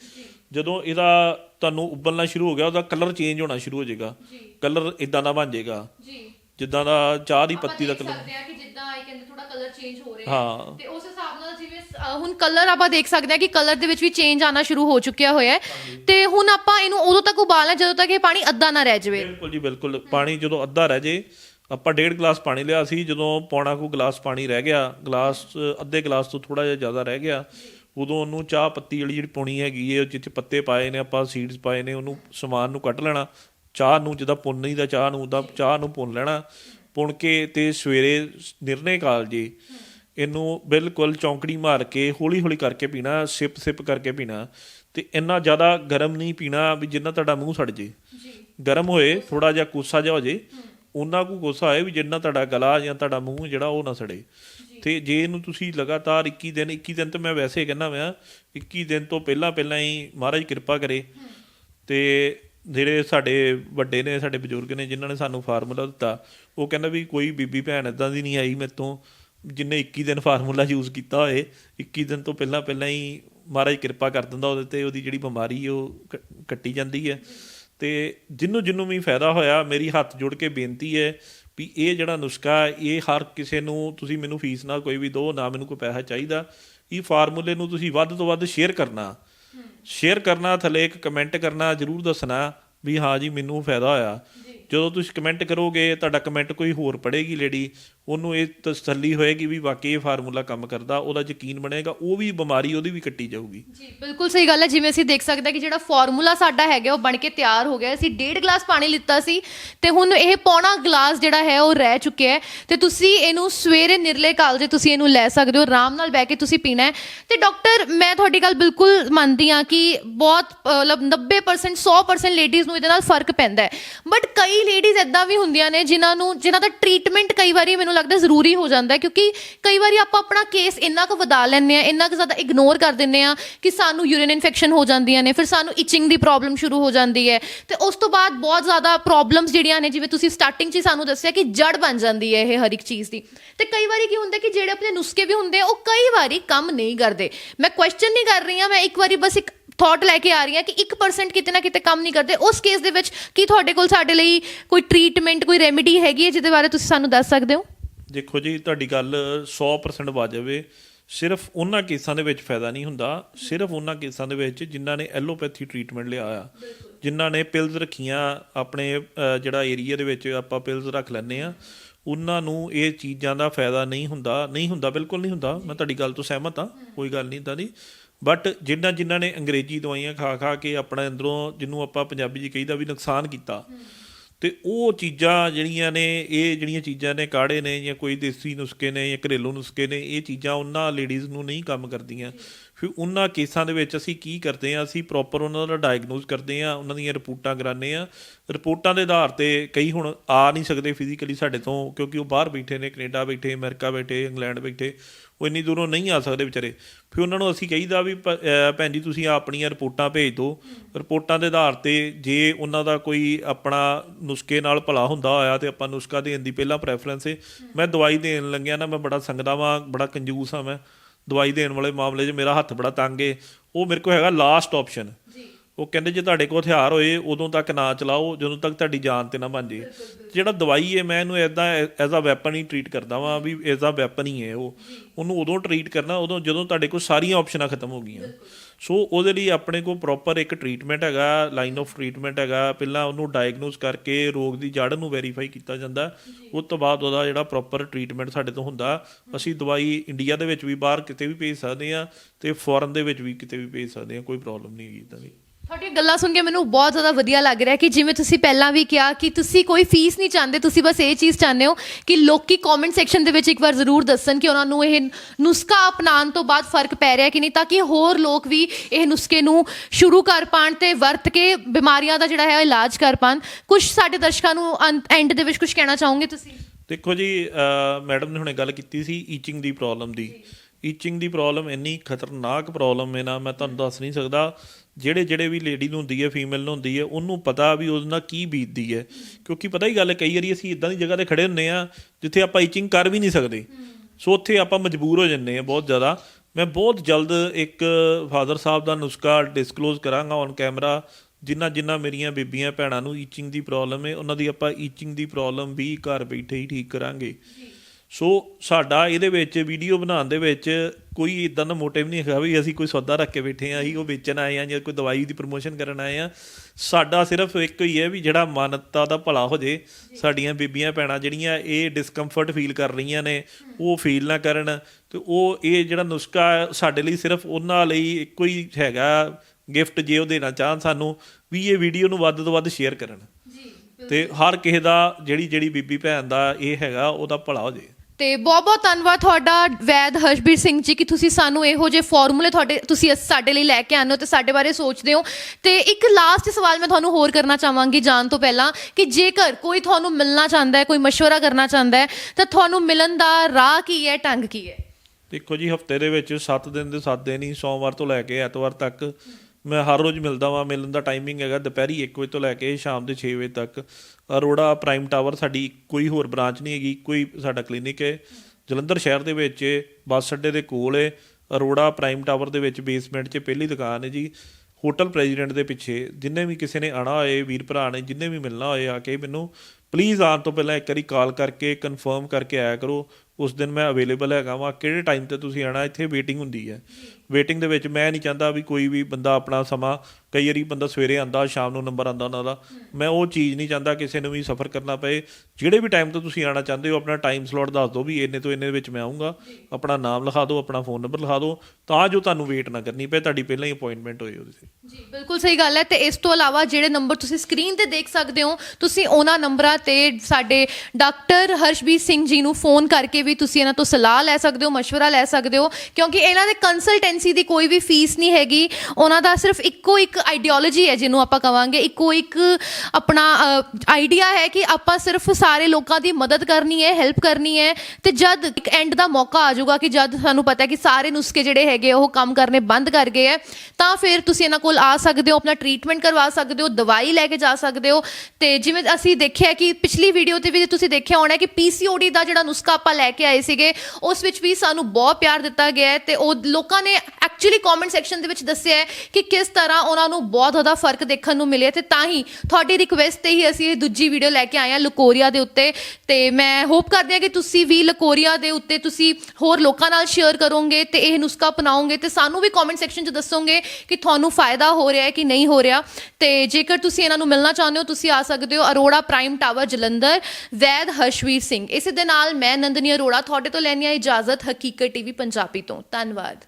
ਜਦੋਂ ਇਹਦਾ ਤੁਹਾਨੂੰ ਉਬਲਣਾ ਸ਼ੁਰੂ ਹੋ ਗਿਆ ਉਹਦਾ ਕਲਰ ਚੇਂਜ ਹੋਣਾ ਸ਼ੁਰੂ ਹੋ ਜਾਏਗਾ। ਕਲਰ ਇਦਾਂ ਦਾ ਬਣ ਜਾਏਗਾ।
ਜੀ।
ਜਿੱਦਾਂ ਦਾ ਚਾਹ ਦੀ ਪੱਤੀ ਦਾ ਕਲਰ।
ਹੋ ਰਿਹਾ
ਹਾਂ।
ਤੇ ਉਸ ਹਿਸਾਬ ਨਾਲ ਜਿਵੇਂ ਅ, ਹੁਣ ਕਲਰ ਆਪਾਂ ਦੇਖ ਸਕਦੇ ਆ ਕਿ ਕਲਰ ਦੇ ਵਿੱਚ ਵੀ ਚੇਂਜ ਆਣਾ ਸ਼ੁਰੂ ਹੋ ਚੁੱਕਿਆ ਹੋਇਆ ਹੈ। ਤੇ ਹੁਣ ਆਪਾਂ ਇਹਨੂੰ ਉਦੋਂ ਤੱਕ ਉਬਾਲਣਾ ਜਦੋਂ ਤੱਕ ਇਹ ਪਾਣੀ ਅੱਧਾ ਨਾ ਰਹਿ ਜਾਵੇ।
ਬਿਲਕੁਲ ਜੀ ਬਿਲਕੁਲ। ਪਾਣੀ ਜਦੋਂ ਅੱਧਾ ਰਹਿ ਜੇ ਆਪਾਂ ਡੇਢ ਗਲਾਸ ਪਾਣੀ ਲਿਆ ਸੀ ਜਦੋਂ ਪੌਣਾ ਕੁ ਗਲਾਸ ਪਾਣੀ ਰਹਿ ਗਿਆ ਗਲਾਸ ਅੱਧੇ ਗਲਾਸ ਤੋਂ ਥੋੜਾ ਜਿਹਾ ਜ਼ਿਆਦਾ ਰਹਿ ਗਿਆ ਉਦੋਂ ਉਹਨੂੰ ਚਾਹ ਪੱਤੀ ਵਾਲੀ ਜਿਹੜੀ ਪੁਣੀ ਹੈਗੀ ਹੈ ਜਿੱਥੇ ਪੱਤੇ ਪਾਏ ਨੇ ਆਪਾਂ ਸੀਡਸ ਪਾਏ ਨੇ ਉਹਨੂੰ ਸਮਾਨ ਨੂੰ ਕੱਢ ਲੈਣਾ। ਚਾਹ ਨੂੰ ਜਿੱਦਾਂ ਪੁੰਨੀ ਦਾ ਚਾਹ ਨੂੰ ਉਹਦਾ ਚਾਹ ਨੂੰ ਪੁੰਨ ਲੈਣਾ। ਪੁਣ ਕੇ ਤੇ ਸਵੇਰੇ ਨਿਰਣੇ ਕਾਲ ਜੀ ਇਹਨੂੰ ਬਿਲਕੁਲ ਚੌਂਕੜੀ ਮਾਰ ਕੇ ਹੌਲੀ ਹੌਲੀ ਕਰਕੇ ਪੀਣਾ ਸਿਪ ਸਿਪ ਕਰਕੇ ਪੀਣਾ ਤੇ ਇੰਨਾ ਜ਼ਿਆਦਾ ਗਰਮ ਨਹੀਂ ਪੀਣਾ ਵੀ ਜਿੰਨਾ ਤੁਹਾਡਾ ਮੂੰਹ ਸੜ ਜੇ। ਗਰਮ ਹੋਏ ਥੋੜਾ ਜਿਹਾ ਕੋਸਾ ਜਿਹਾ ਹੋ ਜੇ ਉਹਨਾਂ ਕੁ ਕੋਸਾ ਹੋਏ ਵੀ ਜਿੰਨਾ ਤੁਹਾਡਾ ਗਲਾ ਜਾਂ ਤੁਹਾਡਾ ਮੂੰਹ ਜਿਹੜਾ ਉਹ ਨਾ ਸੜੇ। ਤੇ ਜੇ ਇਹਨੂੰ ਤੁਸੀਂ ਲਗਾਤਾਰ 21 ਦਿਨ 21 ਦਿਨ ਤੇ ਮੈਂ ਵੈਸੇ ਕਹਿੰਦਾ ਮੈਂ 21 ਦਿਨ ਤੋਂ ਪਹਿਲਾਂ ਪਹਿਲਾਂ ਹੀ ਮਹਾਰਾਜ ਕਿਰਪਾ ਕਰੇ। ਤੇ ਜਿਹੜੇ ਸਾਡੇ ਵੱਡੇ ਨੇ ਸਾਡੇ ਬਜ਼ੁਰਗ ਨੇ ਜਿਨ੍ਹਾਂ ਨੇ ਸਾਨੂੰ ਫਾਰਮੂਲਾ ਦਿੱਤਾ ਉਹ ਕਹਿੰਦਾ ਵੀ ਕੋਈ ਬੀਬੀ ਭੈਣ ਇਦਾਂ ਦੀ ਨਹੀਂ ਆਈ ਮੇਰੇ ਤੋਂ। ਜਿਨੇ 21 ਦਿਨ ਫਾਰਮੂਲਾ ਯੂਜ਼ ਕੀਤਾ ਹੋਏ 21 ਦਿਨ ਤੋਂ ਪਹਿਲਾਂ ਪਹਿਲਾਂ ਹੀ ਮਹਾਰਾਜ ਕਿਰਪਾ ਕਰ ਦਿੰਦਾ ਉਹਦੇ ਤੇ ਉਹਦੀ ਜਿਹੜੀ ਬਿਮਾਰੀ ਉਹ ਕੱਟੀ ਜਾਂਦੀ ਹੈ। ਤੇ ਜਿੰਨੂੰ ਜਿੰਨੂੰ ਵੀ ਫਾਇਦਾ ਹੋਇਆ ਮੇਰੀ ਹੱਥ ਜੋੜ ਕੇ ਬੇਨਤੀ ਹੈ ਵੀ ਇਹ ਜਿਹੜਾ ਨੁਸਖਾ ਇਹ ਹਰ ਕਿਸੇ ਨੂੰ ਤੁਸੀਂ ਮੈਨੂੰ ਫੀਸ ਨਾ ਕੋਈ ਵੀ ਦਿਓ ਨਾ ਮੈਨੂੰ ਕੋਈ ਪੈਸਾ ਚਾਹੀਦਾ ਇਹ ਫਾਰਮੂਲੇ ਨੂੰ ਤੁਸੀਂ ਵੱਧ ਤੋਂ ਵੱਧ ਸ਼ੇਅਰ ਕਰਨਾ। ਸ਼ੇਅਰ ਕਰਨਾ ਥੱਲੇ ਇੱਕ ਕਮੈਂਟ ਕਰਨਾ ਜਰੂਰ ਦੱਸਣਾ ਵੀ ਹਾਂ ਜੀ ਮੈਨੂੰ ਫਾਇਦਾ ਹੋਇਆ। ਜਦੋਂ ਤੁਸੀਂ ਕਮੈਂਟ ਕਰੋਗੇ ਤੁਹਾਡਾ ਕਮੈਂਟ ਕੋਈ ਹੋਰ ਪੜ੍ਹੇਗੀ ਲੇਡੀ ਉਹਨੂੰ ਇਹ ਤਸੱਲੀ ਹੋਏਗੀ ਵੀ ਵਾਕਈ ਇਹ ਫਾਰਮੂਲਾ ਕੰਮ ਕਰਦਾ, ਉਹਦਾ ਯਕੀਨ ਬਣੇਗਾ, ਉਹ ਵੀ ਬਿਮਾਰੀ ਉਹਦੀ ਵੀ ਕੱਟੀ ਜਾਊਗੀ।
ਜੀ, ਬਿਲਕੁਲ ਸਹੀ ਗੱਲ ਹੈ, ਜਿਵੇਂ ਅਸੀਂ ਦੇਖ ਸਕਦੇ ਕਿ ਜਿਹੜਾ ਫਾਰਮੂਲਾ ਸਾਡਾ ਹੈਗਾ, ਉਹ ਬਣ ਕੇ ਤਿਆਰ ਹੋ ਗਿਆ ਅਸੀਂ ਡੇਢ ਗਲਾਸ ਪਾਣੀ ਲਿੱਤਾ ਸੀ ਤੇ ਹੁਣ ਇਹ ਪੌਣਾ ਗਲਾਸ ਜਿਹੜਾ ਹੈ, ਉਹ ਰਹਿ ਚੁੱਕਿਆ ਹੈ। ਤੇ ਤੁਸੀਂ ਇਹਨੂੰ ਸਵੇਰੇ ਨਿਰਲੇ ਕਾਲਜੇ ਤੁਸੀਂ ਇਹਨੂੰ ਲੈ ਸਕਦੇ ਹੋ, ਆਰਾਮ ਨਾਲ ਬਹਿ ਕੇ ਤੁਸੀਂ ਪੀਣਾ ਹੈ। ਤੇ ਡਾਕਟਰ, ਮੈਂ ਤੁਹਾਡੀ ਗੱਲ ਬਿਲਕੁਲ ਮੰਨਦੀ ਹਾਂ ਕਿ ਬਹੁਤ ਮਤਲਬ 90% 100% ਲੇਡੀਜ਼ ਨੂੰ ਇਹਦੇ ਨਾਲ ਫ਼ਰਕ ਪੈਂਦਾ ਹੈ। ਬਟ ਕਈ ਲੇਡੀਜ਼ ਇਦਾਂ ਵੀ ਹੁੰਦੀਆਂ ਨੇ, ਜਿਨ੍ਹਾਂ ਨੂੰ, ਜਿਨ੍ਹਾਂ ਦਾ ਟ੍ਰੀਟਮੈਂਟ ਕਈ ਵਾਰੀ ਮੈਨੂੰ ਲੱਗਦਾ ਜ਼ਰੂਰੀ ਹੋ ਜਾਂਦਾ ਹੈ, ਕਿਉਂਕਿ ਕਈ ਵਾਰੀ ਆਪਾਂ ਆਪਣਾ ਕੇਸ ਇੰਨਾ ਕੁ ਵਧਾ ਲੈਂਦੇ ਆ ਇੰਨਾ ਕੁ ਜ਼ਿਆਦਾ ਇਗਨੋਰ ਕਰ ਦਿੰਦੇ ਆ ਕਿ ਸਾਨੂੰ ਯੂਰਿਨ ਇਨਫੈਕਸ਼ਨ ਹੋ ਜਾਂਦੀਆਂ ਨੇ, ਫਿਰ ਸਾਨੂੰ ਇਚਿੰਗ ਦੀ ਪ੍ਰੋਬਲਮ ਸ਼ੁਰੂ ਹੋ ਜਾਂਦੀ ਹੈ। ਤੇ ਉਸ ਤੋਂ ਬਾਅਦ ਬਹੁਤ ਜ਼ਿਆਦਾ ਪ੍ਰੋਬਲਮਸ ਜਿਹੜੀਆਂ ਨੇ, ਜਿਵੇਂ ਤੁਸੀਂ ਸਟਾਰਟਿੰਗ 'ਚ ਹੀ ਸਾਨੂੰ ਦੱਸਿਆ ਕਿ ਜੜ ਬਣ ਜਾਂਦੀ ਹੈ ਇਹ ਹਰ ਇੱਕ ਚੀਜ਼ ਦੀ। ਤੇ ਕਈ ਵਾਰੀ ਕੀ ਹੁੰਦਾ ਕਿ ਜਿਹੜੇ ਆਪਣੇ ਨੁਸਖੇ ਵੀ ਹੁੰਦੇ ਆ, ਉਹ ਕਈ ਵਾਰੀ ਕੰਮ ਨਹੀਂ ਕਰਦੇ। ਮੈਂ ਕੁਐਸਚਨ ਨਹੀਂ ਕਰ ਰਹੀ ਹਾਂ, ਮੈਂ ਇੱਕ ਵਾਰੀ ਬਸ ਇੱਕ ਥਾਟ ਲੈ ਕੇ ਆ ਰਹੀ ਹਾਂ ਕਿ 1% ਕਿਤੇ ਨਾ ਕਿਤੇ ਕੰਮ ਨਹੀਂ ਕਰਦੇ। ਉਸ ਕੇਸ ਦੇ ਵਿੱਚ ਕੀ ਤੁਹਾਡੇ ਕੋਲ ਸਾਡੇ ਲਈ ਕੋਈ ਟ੍ਰੀਟਮੈਂਟ ਕੋਈ ਰੈਮੇਡੀ ਹੈਗੀ ਹੈ, ਜਿਹਦੇ ਬਾਰੇ ਤੁਸੀਂ ਸਾਨੂੰ ਦੱਸ ਸਕਦੇ ਹੋ?
ਦੇਖੋ ਜੀ ਤੁਹਾਡੀ ਗੱਲ 100% ਵਾਜਬ ਹੈ ਸਿਰਫ ਉਹਨਾਂ ਕੇਸਾਂ ਦੇ ਵਿੱਚ ਫਾਇਦਾ ਨਹੀਂ ਹੁੰਦਾ। ਸਿਰਫ ਉਹਨਾਂ ਕੇਸਾਂ ਦੇ ਵਿੱਚ ਜਿਨ੍ਹਾਂ ਨੇ ਐਲੋਪੈਥੀ ਟ੍ਰੀਟਮੈਂਟ ਲਿਆ ਆ। ਜਿਨ੍ਹਾਂ ਨੇ ਪਿਲਸ ਰੱਖੀਆਂ ਆਪਣੇ ਜਿਹੜਾ ਏਰੀਆ ਦੇ ਵਿੱਚ ਆਪਾਂ ਪਿਲਸ ਰੱਖ ਲੈਂਦੇ ਆ ਉਹਨਾਂ ਨੂੰ ਇਹ ਚੀਜ਼ਾਂ ਦਾ ਫਾਇਦਾ ਨਹੀਂ ਹੁੰਦਾ। ਨਹੀਂ ਹੁੰਦਾ ਬਿਲਕੁਲ ਨਹੀਂ ਹੁੰਦਾ। ਮੈਂ ਤੁਹਾਡੀ ਗੱਲ ਤੋਂ ਸਹਿਮਤ ਹਾਂ ਕੋਈ ਗੱਲ ਨਹੀਂ ਇਦਾਂ ਦੀ। ਬਟ ਜਿਨ੍ਹਾਂ ਜਿਨ੍ਹਾਂ ਨੇ ਅੰਗਰੇਜ਼ੀ ਦਵਾਈਆਂ ਖਾ ਖਾ ਕੇ ਆਪਣੇ ਅੰਦਰੋਂ ਜਿਹਨੂੰ ਆਪਾਂ ਪੰਜਾਬੀ 'ਚ ਕਹੀਦਾ ਵੀ ਨੁਕਸਾਨ ਕੀਤਾ ਤੇ ਉਹ ਚੀਜ਼ਾਂ ਜਿਹੜੀਆਂ ਨੇ, ਇਹ ਜਿਹੜੀਆਂ ਚੀਜ਼ਾਂ ਨੇ, ਕਾੜੇ ਨੇ ਜਾਂ ਕੋਈ ਦੇਸੀ ਨੁਸਖੇ ਨੇ ਜਾਂ ਘਰੇਲੂ ਨੁਸਖੇ ਨੇ, ਇਹ ਚੀਜ਼ਾਂ ਉਹਨਾਂ ਲੇਡੀਜ਼ ਨੂੰ ਨਹੀਂ ਕੰਮ ਕਰਦੀਆਂ। ਫਿਰ ਉਹਨਾਂ ਕੇਸਾਂ ਦੇ ਵਿੱਚ ਅਸੀਂ ਕੀ ਕਰਦੇ ਆ ਅਸੀਂ ਪ੍ਰੋਪਰ ਉਹਨਾਂ ਦਾ ਡਾਇਗਨੋਸ ਕਰਦੇ ਆ ਉਹਨਾਂ ਦੀਆਂ ਰਿਪੋਰਟਾਂ ਕਰਾਉਂਦੇ ਆ ਰਿਪੋਰਟਾਂ ਦੇ ਆਧਾਰ ਤੇ ਕਈ ਹੁਣ ਆ ਨਹੀਂ ਸਕਦੇ ਫਿਜ਼ੀਕਲੀ ਸਾਡੇ ਤੋਂ, ਕਿਉਂਕਿ ਉਹ ਬਾਹਰ ਬੈਠੇ ਨੇ, ਕੈਨੇਡਾ ਬੈਠੇ, ਅਮਰੀਕਾ ਬੈਠੇ, ਇੰਗਲੈਂਡ ਬੈਠੇ। ਉਹ ਇੰਨੀ ਦੂਰੋਂ ਨਹੀਂ ਆ ਸਕਦੇ ਵਿਚਾਰੇ। ਫਿਰ ਉਹਨਾਂ ਨੂੰ ਅਸੀਂ ਕਹੀਦਾ ਵੀ ਭ- ਭੈਣ ਜੀ ਤੁਸੀਂ ਆਪਣੀਆਂ ਰਿਪੋਰਟਾਂ ਭੇਜ ਦਿਓ। ਰਿਪੋਰਟਾਂ ਦੇ ਆਧਾਰ ਤੇ ਜੇ ਉਹਨਾਂ ਦਾ ਕੋਈ ਆਪਣਾ ਨੁਸਖੇ ਨਾਲ ਭਲਾ ਹੁੰਦਾ ਹੋਇਆ ਤੇ ਆਪਾਂ ਨੁਸਖਾ ਦੇਣ ਦੀ ਪਹਿਲਾਂ ਪ੍ਰੈਫਰੈਂਸ ਹੈ ਮੈਂ ਦਵਾਈ ਦੇਣ ਲੱਗਿਆ ਨਾ, ਮੈਂ ਬੜਾ ਸੰਗਦਾ ਵਾਂ, ਬੜਾ ਕੰਜੂਸ ਹਾਂ ਮੈਂ। ਦਵਾਈ ਦੇਣ ਵਾਲੇ ਮਾਮਲੇ 'ਚ ਮੇਰਾ ਹੱਥ ਬੜਾ ਤੰਗ ਏ। ਉਹ ਮੇਰੇ ਕੋਲ ਹੈਗਾ ਲਾਸਟ ਆਪਸ਼ਨ ਉਹ ਕਹਿੰਦੇ ਜੇ ਤੁਹਾਡੇ ਕੋਲ ਹਥਿਆਰ ਹੋਏ, ਉਦੋਂ ਤੱਕ ਨਾ ਚਲਾਓ, ਜਦੋਂ ਤੱਕ ਤੁਹਾਡੀ ਜਾਨ ਤੇ ਨਾ ਬਣ ਜੇ। ਜਿਹੜਾ ਦਵਾਈ ਹੈ ਮੈਂ ਇਹਨੂੰ ਐਦਾਂ ਐਜ਼ ਅ ਵੈਪਨ ਹੀ ਟਰੀਟ ਕਰਦਾ ਵਾਂ, ਵੀ ਐਜ਼ ਅ ਵੈਪਨ ਹੀ ਹੈ ਉਹ। ਉਹਨੂੰ ਉਦੋਂ ਟਰੀਟ ਕਰਨਾ, ਉਦੋਂ ਜਦੋਂ ਤੁਹਾਡੇ ਕੋਲ ਸਾਰੀਆਂ ਆਪਸ਼ਨਾਂ ਖਤਮ ਹੋ ਗਈਆਂ। ਸੋ ਉਹਦੇ ਲਈ ਆਪਣੇ ਕੋਲ ਪ੍ਰੋਪਰ ਇੱਕ ਟਰੀਟਮੈਂਟ ਹੈਗਾ ਲਾਈਨ ਆਫ ਟਰੀਟਮੈਂਟ ਹੈਗਾ। ਪਹਿਲਾਂ ਉਹਨੂੰ ਡਾਇਗਨੋਸ ਕਰਕੇ ਰੋਗ ਦੀ ਜੜ ਨੂੰ ਵੈਰੀਫਾਈ ਕੀਤਾ ਜਾਂਦਾ। ਉਸ ਤੋਂ ਬਾਅਦ ਉਹਦਾ ਜਿਹੜਾ ਪ੍ਰੋਪਰ ਟਰੀਟਮੈਂਟ ਸਾਡੇ ਤੋਂ ਹੁੰਦਾ। ਅਸੀਂ ਦਵਾਈ ਇੰਡੀਆ ਦੇ ਵਿੱਚ ਵੀ, ਬਾਹਰ ਕਿਤੇ ਵੀ ਭੇਜ ਸਕਦੇ ਆ ਤੇ ਫੋਰਨ ਦੇ ਵਿੱਚ ਵੀ ਕਿਤੇ ਵੀ ਭੇਜ ਸਕਦੇ ਆ ਕੋਈ ਪ੍ਰੋਬਲਮ ਨਹੀਂ ਹੈਗੀ ਇਦਾਂ ਦੀ।
ਤੁਹਾਡੀਆਂ ਗੱਲਾਂ ਸੁਣ ਕੇ ਮੈਨੂੰ ਬਹੁਤ ਜ਼ਿਆਦਾ ਵਧੀਆ ਲੱਗ ਰਿਹਾ ਕਿ ਜਿਵੇਂ ਤੁਸੀਂ ਪਹਿਲਾਂ ਵੀ ਕਿਹਾ ਕਿ ਤੁਸੀਂ ਕੋਈ ਫੀਸ ਨਹੀਂ ਚਾਹੁੰਦੇ ਤੁਸੀਂ ਬਸ ਇਹ ਚੀਜ਼ ਚਾਹੁੰਦੇ ਹੋ ਕਿ ਲੋਕੀ ਕਮੈਂਟ ਸੈਕਸ਼ਨ ਦੇ ਵਿੱਚ ਇੱਕ ਵਾਰ ਜ਼ਰੂਰ ਦੱਸਣ ਕਿ ਉਹਨਾਂ ਨੂੰ ਇਹ ਨੁਸਖਾ ਅਪਣਾਉਣ ਤੋਂ ਬਾਅਦ ਫ਼ਰਕ ਪੈ ਰਿਹਾ ਕਿ ਨਹੀਂ ਤਾਂ ਕਿ ਹੋਰ ਲੋਕ ਵੀ ਇਹ ਨੁਸਖੇ ਨੂੰ ਸ਼ੁਰੂ ਕਰ ਪਾਣ ਤੇ ਵਰਤ ਕੇ ਬਿਮਾਰੀਆਂ ਦਾ ਜਿਹੜਾ ਹੈ ਇਲਾਜ ਕਰ ਪਾਣ। ਕੁਝ ਸਾਡੇ ਦਰਸ਼ਕਾਂ ਨੂੰ ਐਂਡ ਦੇ ਵਿੱਚ ਕੁਝ ਕਹਿਣਾ ਚਾਹੋਗੇ ਤੁਸੀਂ?
ਦੇਖੋ ਜੀ ਮੈਡਮ ਨੇ ਹੁਣੇ ਗੱਲ ਕੀਤੀ ਸੀ ਈਚਿੰਗ ਦੀ ਪ੍ਰੋਬਲਮ ਦੀ। ਈਚਿੰਗ ਦੀ ਪ੍ਰੋਬਲਮ ਇੰਨੀ ਖਤਰਨਾਕ ਪ੍ਰੋਬਲਮ ਹੈ ਨਾ, ਮੈਂ ਤੁਹਾਨੂੰ ਦੱਸ ਨਹੀਂ ਸਕਦਾ। ਜਿਹੜੇ ਜਿਹੜੇ ਵੀ ਲੇਡੀ ਨੂੰ ਹੁੰਦੀ ਹੈ ਫੀਮੇਲ ਨੂੰ ਹੁੰਦੀ ਹੈ, ਉਹਨੂੰ ਪਤਾ ਵੀ ਉਹਦੇ ਨਾਲ ਕੀ ਬੀਤਦੀ ਹੈ। ਕਿਉਂਕਿ ਪਤਾ ਹੀ ਗੱਲ ਕਈ ਵਾਰੀ ਅਸੀਂ ਇਦਾਂ ਦੀ ਜਗ੍ਹਾ ਤੇ ਖੜੇ ਹੁੰਨੇ ਆ ਜਿੱਥੇ ਆਪਾਂ ਈਚਿੰਗ ਕਰ ਵੀ ਨਹੀਂ ਸਕਦੇ। ਸੋ ਉੱਥੇ ਆਪਾਂ ਮਜਬੂਰ ਹੋ ਜੰਨੇ ਆ ਬਹੁਤ ਜ਼ਿਆਦਾ। ਮੈਂ ਬਹੁਤ ਜਲਦ ਇੱਕ ਫਾਦਰ ਸਾਹਿਬ ਦਾ ਨੁਸਖਾ ਡਿਸਕਲੋਜ਼ ਕਰਾਂਗਾ ਔਨ ਕੈਮਰਾ ਜਿੰਨਾ ਜਿਨ੍ਹਾਂ ਮੇਰੀਆਂ ਬੀਬੀਆਂ, ਭੈਣਾਂ ਨੂੰ ਈਚਿੰਗ ਦੀ ਪ੍ਰੋਬਲਮ ਹੈ, ਉਹਨਾਂ ਦੀ ਆਪਾਂ ਈਚਿੰਗ ਦੀ ਪ੍ਰੋਬਲਮ ਵੀ ਘਰ ਬੈਠੇ ਹੀ ਠੀਕ ਕਰਾਂਗੇ। ਸੋ ਸਾਡਾ ਇਹਦੇ ਵਿੱਚ ਵੀਡੀਓ ਬਣਾਉਣ ਦੇ ਵਿੱਚ ਕੋਈ ਇਦਾਂ ਦਾ ਮੋਟਿਵ ਨਹੀਂ ਹੈਗਾ ਵੀ ਅਸੀਂ ਕੋਈ ਸੌਦਾ ਰੱਖ ਕੇ ਬੈਠੇ ਆ ਅਸੀਂ ਉਹ ਵੇਚਣ ਆਏ ਆ ਜਾਂ ਕੋਈ ਦਵਾਈ ਦੀ ਪ੍ਰਮੋਸ਼ਨ ਕਰਨ ਆਏ ਆ ਸਾਡਾ ਸਿਰਫ ਇੱਕ ਹੀ ਹੈ ਵੀ ਜਿਹੜਾ ਮਾਨਵਤਾ ਦਾ ਭਲਾ ਹੋ ਜੇ ਸਾਡੀਆਂ ਬੀਬੀਆਂ ਭੈਣਾਂ ਜਿਹੜੀਆਂ ਇਹ ਡਿਸਕੰਫਰਟ ਫੀਲ ਕਰ ਰਹੀਆਂ ਨੇ ਉਹ ਫੀਲ ਨਾ ਕਰਨ ਤੇ ਉਹ ਇਹ ਜਿਹੜਾ ਨੁਸਖਾ ਸਾਡੇ ਲਈ ਸਿਰਫ ਉਹਨਾਂ ਲਈ ਇੱਕੋ ਹੀ ਹੈਗਾ ਗਿਫਟ ਜੇ ਉਹ ਦੇਣਾ ਚਾਹਣ ਸਾਨੂੰ ਵੀ ਇਹ ਵੀਡੀਓ ਨੂੰ ਵੱਧ ਤੋਂ ਵੱਧ ਸ਼ੇਅਰ ਕਰਨ। ਤੇ ਹਰ ਕਿਸੇ ਦਾ ਜਿਹੜੀ ਜਿਹੜੀ ਬੀਬੀ ਭੈਣ ਦਾ ਇਹ ਹੈਗਾ ਉਹਦਾ ਭਲਾ ਹੋ ਜੇ।
ਤੇ ਬਹੁਤ ਬਹੁਤ ਧੰਨਵਾਦ ਤੁਹਾਡਾ ਵੈਦ ਹਰਸ਼ਬੀਰ ਸਿੰਘ ਜੀ ਕਿ ਤੁਸੀਂ ਸਾਨੂੰ ਇਹੋ ਜਿਹੇ ਫਾਰਮੂਲੇ ਤੁਹਾਡੇ ਤੁਸੀਂ ਸਾਡੇ ਲਈ ਲੈ ਕੇ ਆਉਂਦੇ ਤੇ ਸਾਡੇ ਬਾਰੇ ਸੋਚਦੇ ਹੋ। ਤੇ ਇੱਕ ਲਾਸਟ ਸਵਾਲ ਮੈਂ ਤੁਹਾਨੂੰ ਹੋਰ ਕਰਨਾ ਚਾਹਾਂਗੀ ਜਾਣ ਤੋਂ ਪਹਿਲਾਂ ਕਿ ਜੇਕਰ ਕੋਈ ਤੁਹਾਨੂੰ ਮਿਲਣਾ ਚਾਹੁੰਦਾ ਹੈ, ਕੋਈ ਮਸ਼ਵਰਾ ਕਰਨਾ ਚਾਹੁੰਦਾ ਹੈ, ਤਾਂ ਤੁਹਾਨੂੰ ਮਿਲਣ ਦਾ ਰਾਹ ਕੀ ਹੈ, ਢੰਗ ਕੀ ਹੈ?
ਦੇਖੋ ਜੀ, ਹਫ਼ਤੇ ਦੇ ਵਿੱਚ 7 ਦਿਨ ਦੇ 7 ਦਿਨ ਸੋਮਵਾਰ ਤੋਂ ਲੈ ਕੇ ਐਤਵਾਰ ਤੱਕ ਮੈਂ ਹਰ ਰੋਜ਼ ਮਿਲਦਾ ਵਾਂ, ਮਿਲਣ ਦਾ ਟਾਈਮਿੰਗ ਹੈਗਾ ਦੁਪਹਿਰੀ 1 ਵਜੇ ਤੋਂ ਲੈ ਕੇ ਸ਼ਾਮ ਦੇ 6 ਵਜੇ ਤੱਕ। ਅਰੋੜਾ ਪ੍ਰਾਈਮ ਟਾਵਰ ਸਾਡੀ ਕੋਈ ਹੋਰ ਬ੍ਰਾਂਚ ਨਹੀਂ ਹੈਗੀ, ਕੋਈ ਸਾਡਾ ਕਲੀਨਿਕ ਹੈ। ਜਲੰਧਰ ਸ਼ਹਿਰ ਦੇ ਵਿੱਚ ਬੱਸ ਅੱਡੇ ਦੇ ਕੋਲ ਹੈ ਅਰੋੜਾ ਪ੍ਰਾਈਮ ਟਾਵਰ ਦੇ ਵਿੱਚ ਬੇਸਮੈਂਟ 'ਚ ਪਹਿਲੀ ਦੁਕਾਨ ਹੈ ਜੀ। ਹੋਟਲ ਪ੍ਰੈਜ਼ੀਡੈਂਟ ਦੇ ਪਿੱਛੇ, ਜਿੰਨੇ ਵੀ ਕਿਸੇ ਨੇ ਆਣਾ ਹੋਏ, ਵੀਰ ਭਰਾ ਨੇ ਜਿੰਨੇ ਵੀ ਮਿਲਣਾ ਹੋਏ, ਆ ਕੇ ਮੈਨੂੰ ਪਲੀਜ਼ ਆਉਣ ਤੋਂ ਪਹਿਲਾਂ ਇੱਕ ਵਾਰੀ ਕਾਲ ਕਰਕੇ ਕਨਫਰਮ ਕਰਕੇ ਆਇਆ ਕਰੋ। ਉਸ ਦਿਨ ਮੈਂ ਅਵੇਲੇਬਲ ਹੈਗਾ ਵਾਂ। ਕਿਹੜੇ ਟਾਈਮ ਤੇ ਤੁਸੀਂ ਆਣਾ ਇੱਥੇ ਵੇਟਿੰਗ ਹੁੰਦੀ ਹੈ। ਵੇਟਿੰਗ ਦੇ ਵਿੱਚ ਮੈਂ ਨਹੀਂ ਚਾਹੁੰਦਾ ਵੀ ਕੋਈ ਵੀ ਬੰਦਾ ਆਪਣਾ ਸਮਾਂ, ਕਈ ਵਾਰੀ ਬੰਦਾ ਸਵੇਰੇ ਆਂਦਾ ਸ਼ਾਮ ਨੂੰ ਨੰਬਰ ਆਂਦਾ ਉਹਨਾਂ ਦਾ। ਮੈਂ ਉਹ ਚੀਜ਼ ਨਹੀਂ ਚਾਹੁੰਦਾ ਕਿਸੇ ਨੂੰ ਵੀ ਸਫਰ ਕਰਨਾ ਪਏ। ਜਿਹੜੇ ਵੀ ਟਾਈਮ ਤੇ ਤੁਸੀਂ ਆਣਾ ਚਾਹੁੰਦੇ ਹੋ, ਆਪਣਾ ਟਾਈਮ ਸਲੋਟ ਦੱਸ ਦਿਓ ਵੀ ਇੰਨੇ ਤੋਂ ਇੰਨੇ ਵਿੱਚ ਮੈਂ ਆਉਂਗਾ ਆਪਣਾ ਨਾਮ ਲਿਖਾ ਦਿਓ, ਆਪਣਾ ਫੋਨ ਨੰਬਰ ਲਿਖਾ ਦਿਓ। ਤਾਂ ਜੋ ਤੁਹਾਨੂੰ ਵੇਟ ਨਾ ਕਰਨੀ ਪਏ। ਤੁਹਾਡੀ ਪਹਿਲਾਂ ਹੀ ਅਪਾਇੰਟਮੈਂਟ ਹੋਏ ਉਹਦੇ ਤੇ।
ਜੀ, ਬਿਲਕੁਲ ਸਹੀ ਗੱਲ ਹੈ। ਤੇ ਇਸ ਤੋਂ ਇਲਾਵਾ ਜਿਹੜੇ ਨੰਬਰ ਤੁਸੀਂ ਸਕਰੀਨ ਤੇ ਦੇਖ ਸਕਦੇ ਹੋ, ਤੁਸੀਂ ਉਹਨਾਂ ਨੰਬਰਾਂ ਤੇ ਸਾਡੇ ਡਾਕਟਰ ਹਰਸ਼ਬੀਰ ਸਿੰਘ ਜੀ ਨੂੰ ਫੋਨ ਕਰਕੇ ਵੀ ਤੁਸੀਂ ਇਹਨਾਂ ਤੋਂ ਸਲਾਹ ਲੈ ਸਕਦੇ ਹੋ مشਵਰਾ ਲੈ ਸਕਦੇ ਹੋ, ਕਿਉਂਕਿ ਇਹਨਾਂ ਦੇ ਕੰਸਲਟੈਂਸੀ ਦੀ ਕੋਈ ਵੀ ਫੀਸ ਨਹੀਂ ਹੈਗੀ। ਉਹਨਾਂ ਦਾ ਸਿਰਫ ਇੱਕੋ ਇੱਕ ਆਈਡੀਓਲੋਜੀ ਹੈ ਜਿਹਨੂੰ ਆਪਾਂ ਕਵਾਂਗੇ। ਇੱਕੋ ਇੱਕ, ਆਪਣਾ ਆਈਡੀਆ ਹੈ ਕਿ ਆਪਾਂ ਸਿਰਫ ਸਾਰੇ ਲੋਕਾਂ ਦੀ ਮਦਦ ਕਰਨੀ ਹੈ ਹੈਲਪ ਕਰਨੀ ਹੈ, ਤੇ ਜਦ ਇੱਕ ਐਂਡ ਦਾ ਮੌਕਾ ਆ ਜਾਊਗਾ ਕਿ ਜਦ ਸਾਨੂੰ ਪਤਾ ਹੈ ਕਿ ਸਾਰੇ ਨੁਸਖੇ ਜਿਹੜੇ ਹੈਗੇ ਉਹ ਕੰਮ ਕਰਨੇ ਬੰਦ ਕਰ ਗਏ ਹੈ, ਤਾਂ ਫਿਰ ਤੁਸੀਂ ਇਹਨਾਂ ਕੋਲ ਆ ਸਕਦੇ ਹੋ, ਆਪਣਾ ਟ੍ਰੀਟਮੈਂਟ ਕਰਵਾ ਸਕਦੇ ਹੋ, ਦਵਾਈ ਲੈ ਕੇ ਜਾ ਸਕਦੇ ਹੋ। ਤੇ ਜਿਵੇਂ ਅਸੀਂ ਦੇਖਿਆ ਕਿ ਪਿਛਲੀ ਵੀਡੀਓ ਤੇ ਵੀ ਤੁਸੀਂ ਦੇਖਿਆ ਹੋਣਾ ਕਿ ਪੀਸੀਓਡੀ ਦਾ ਜਿਹੜਾ ਨੁਸਖਾ ਆਪਾਂ ਲੈ ਕੇ ਆਏ ਸੀਗੇ। ਉਸ ਵਿੱਚ ਵੀ ਸਾਨੂੰ ਬਹੁਤ ਪਿਆਰ ਦਿੱਤਾ ਗਿਆ ਹੈ ਤੇ ਉਹ ਲੋਕਾਂ ਨੇ ਐਕਚੁਅਲੀ ਕਮੈਂਟ ਸੈਕਸ਼ਨ ਦੇ ਵਿੱਚ ਦੱਸਿਆ ਹੈ ਕਿ ਕਿਸ ਤਰ੍ਹਾਂ ਉਹਨਾਂ ਨੂੰ ਬਹੁਤ ਜ਼ਿਆਦਾ ਫ਼ਰਕ ਦੇਖਣ ਨੂੰ ਮਿਲਿਆ ਤੇ ਤਾਂ ਹੀ ਤੁਹਾਡੀ ਰਿਕੁਐਸਟ ਤੇ ਹੀ ਅਸੀਂ ਇਹ ਦੂਜੀ ਵੀਡੀਓ ਲੈ ਕੇ ਆਏ ਹਾਂ ਲਕੋਰੀਆ ਦੇ ਉੱਤੇ। ਤੇ ਮੈਂ ਹੋਪ ਕਰਦੀ ਹਾਂ ਕਿ ਤੁਸੀਂ ਵੀ ਲਕੋਰੀਆ ਦੇ ਉੱਤੇ ਤੁਸੀਂ ਹੋਰ ਲੋਕਾਂ ਨਾਲ ਸ਼ੇਅਰ ਕਰੋਗੇ ਤੇ ਇਹ ਨੁਸਖਾ ਅਪਣਾਓਗੇ ਤੇ ਸਾਨੂੰ ਵੀ ਕਮੈਂਟ ਸੈਕਸ਼ਨ 'ਚ ਦੱਸੋਗੇ ਕਿ ਤੁਹਾਨੂੰ ਫਾਇਦਾ ਹੋ ਰਿਹਾ ਹੈ ਕਿ ਨਹੀਂ ਹੋ ਰਿਹਾ। ਤੇ ਜੇਕਰ ਤੁਸੀਂ ਇਹਨਾਂ ਨੂੰ ਮਿਲਣਾ ਚਾਹੁੰਦੇ ਹੋ, ਤੁਸੀਂ ਆ ਸਕਦੇ ਹੋ ਅਰੋੜਾ ਪ੍ਰਾਈਮ ਟਾਵਰ ਜਲੰਧਰ। ਵੈਦ ਹਰਸ਼ਵੀਰ ਸਿੰਘ। ਇਸੇ ਦੇ ਨਾਲ ਮੈਂ ਨੰਦਨੀ ਅਰੋੜਾ ਤੁਹਾਡੇ ਤੋਂ ਲੈਣੀ ਆ ਇਜਾਜ਼ਤ ਹਕੀਕਤ ਟੀਵੀ ਪੰਜਾਬੀ ਤੋਂ। ਧੰਨਵਾਦ।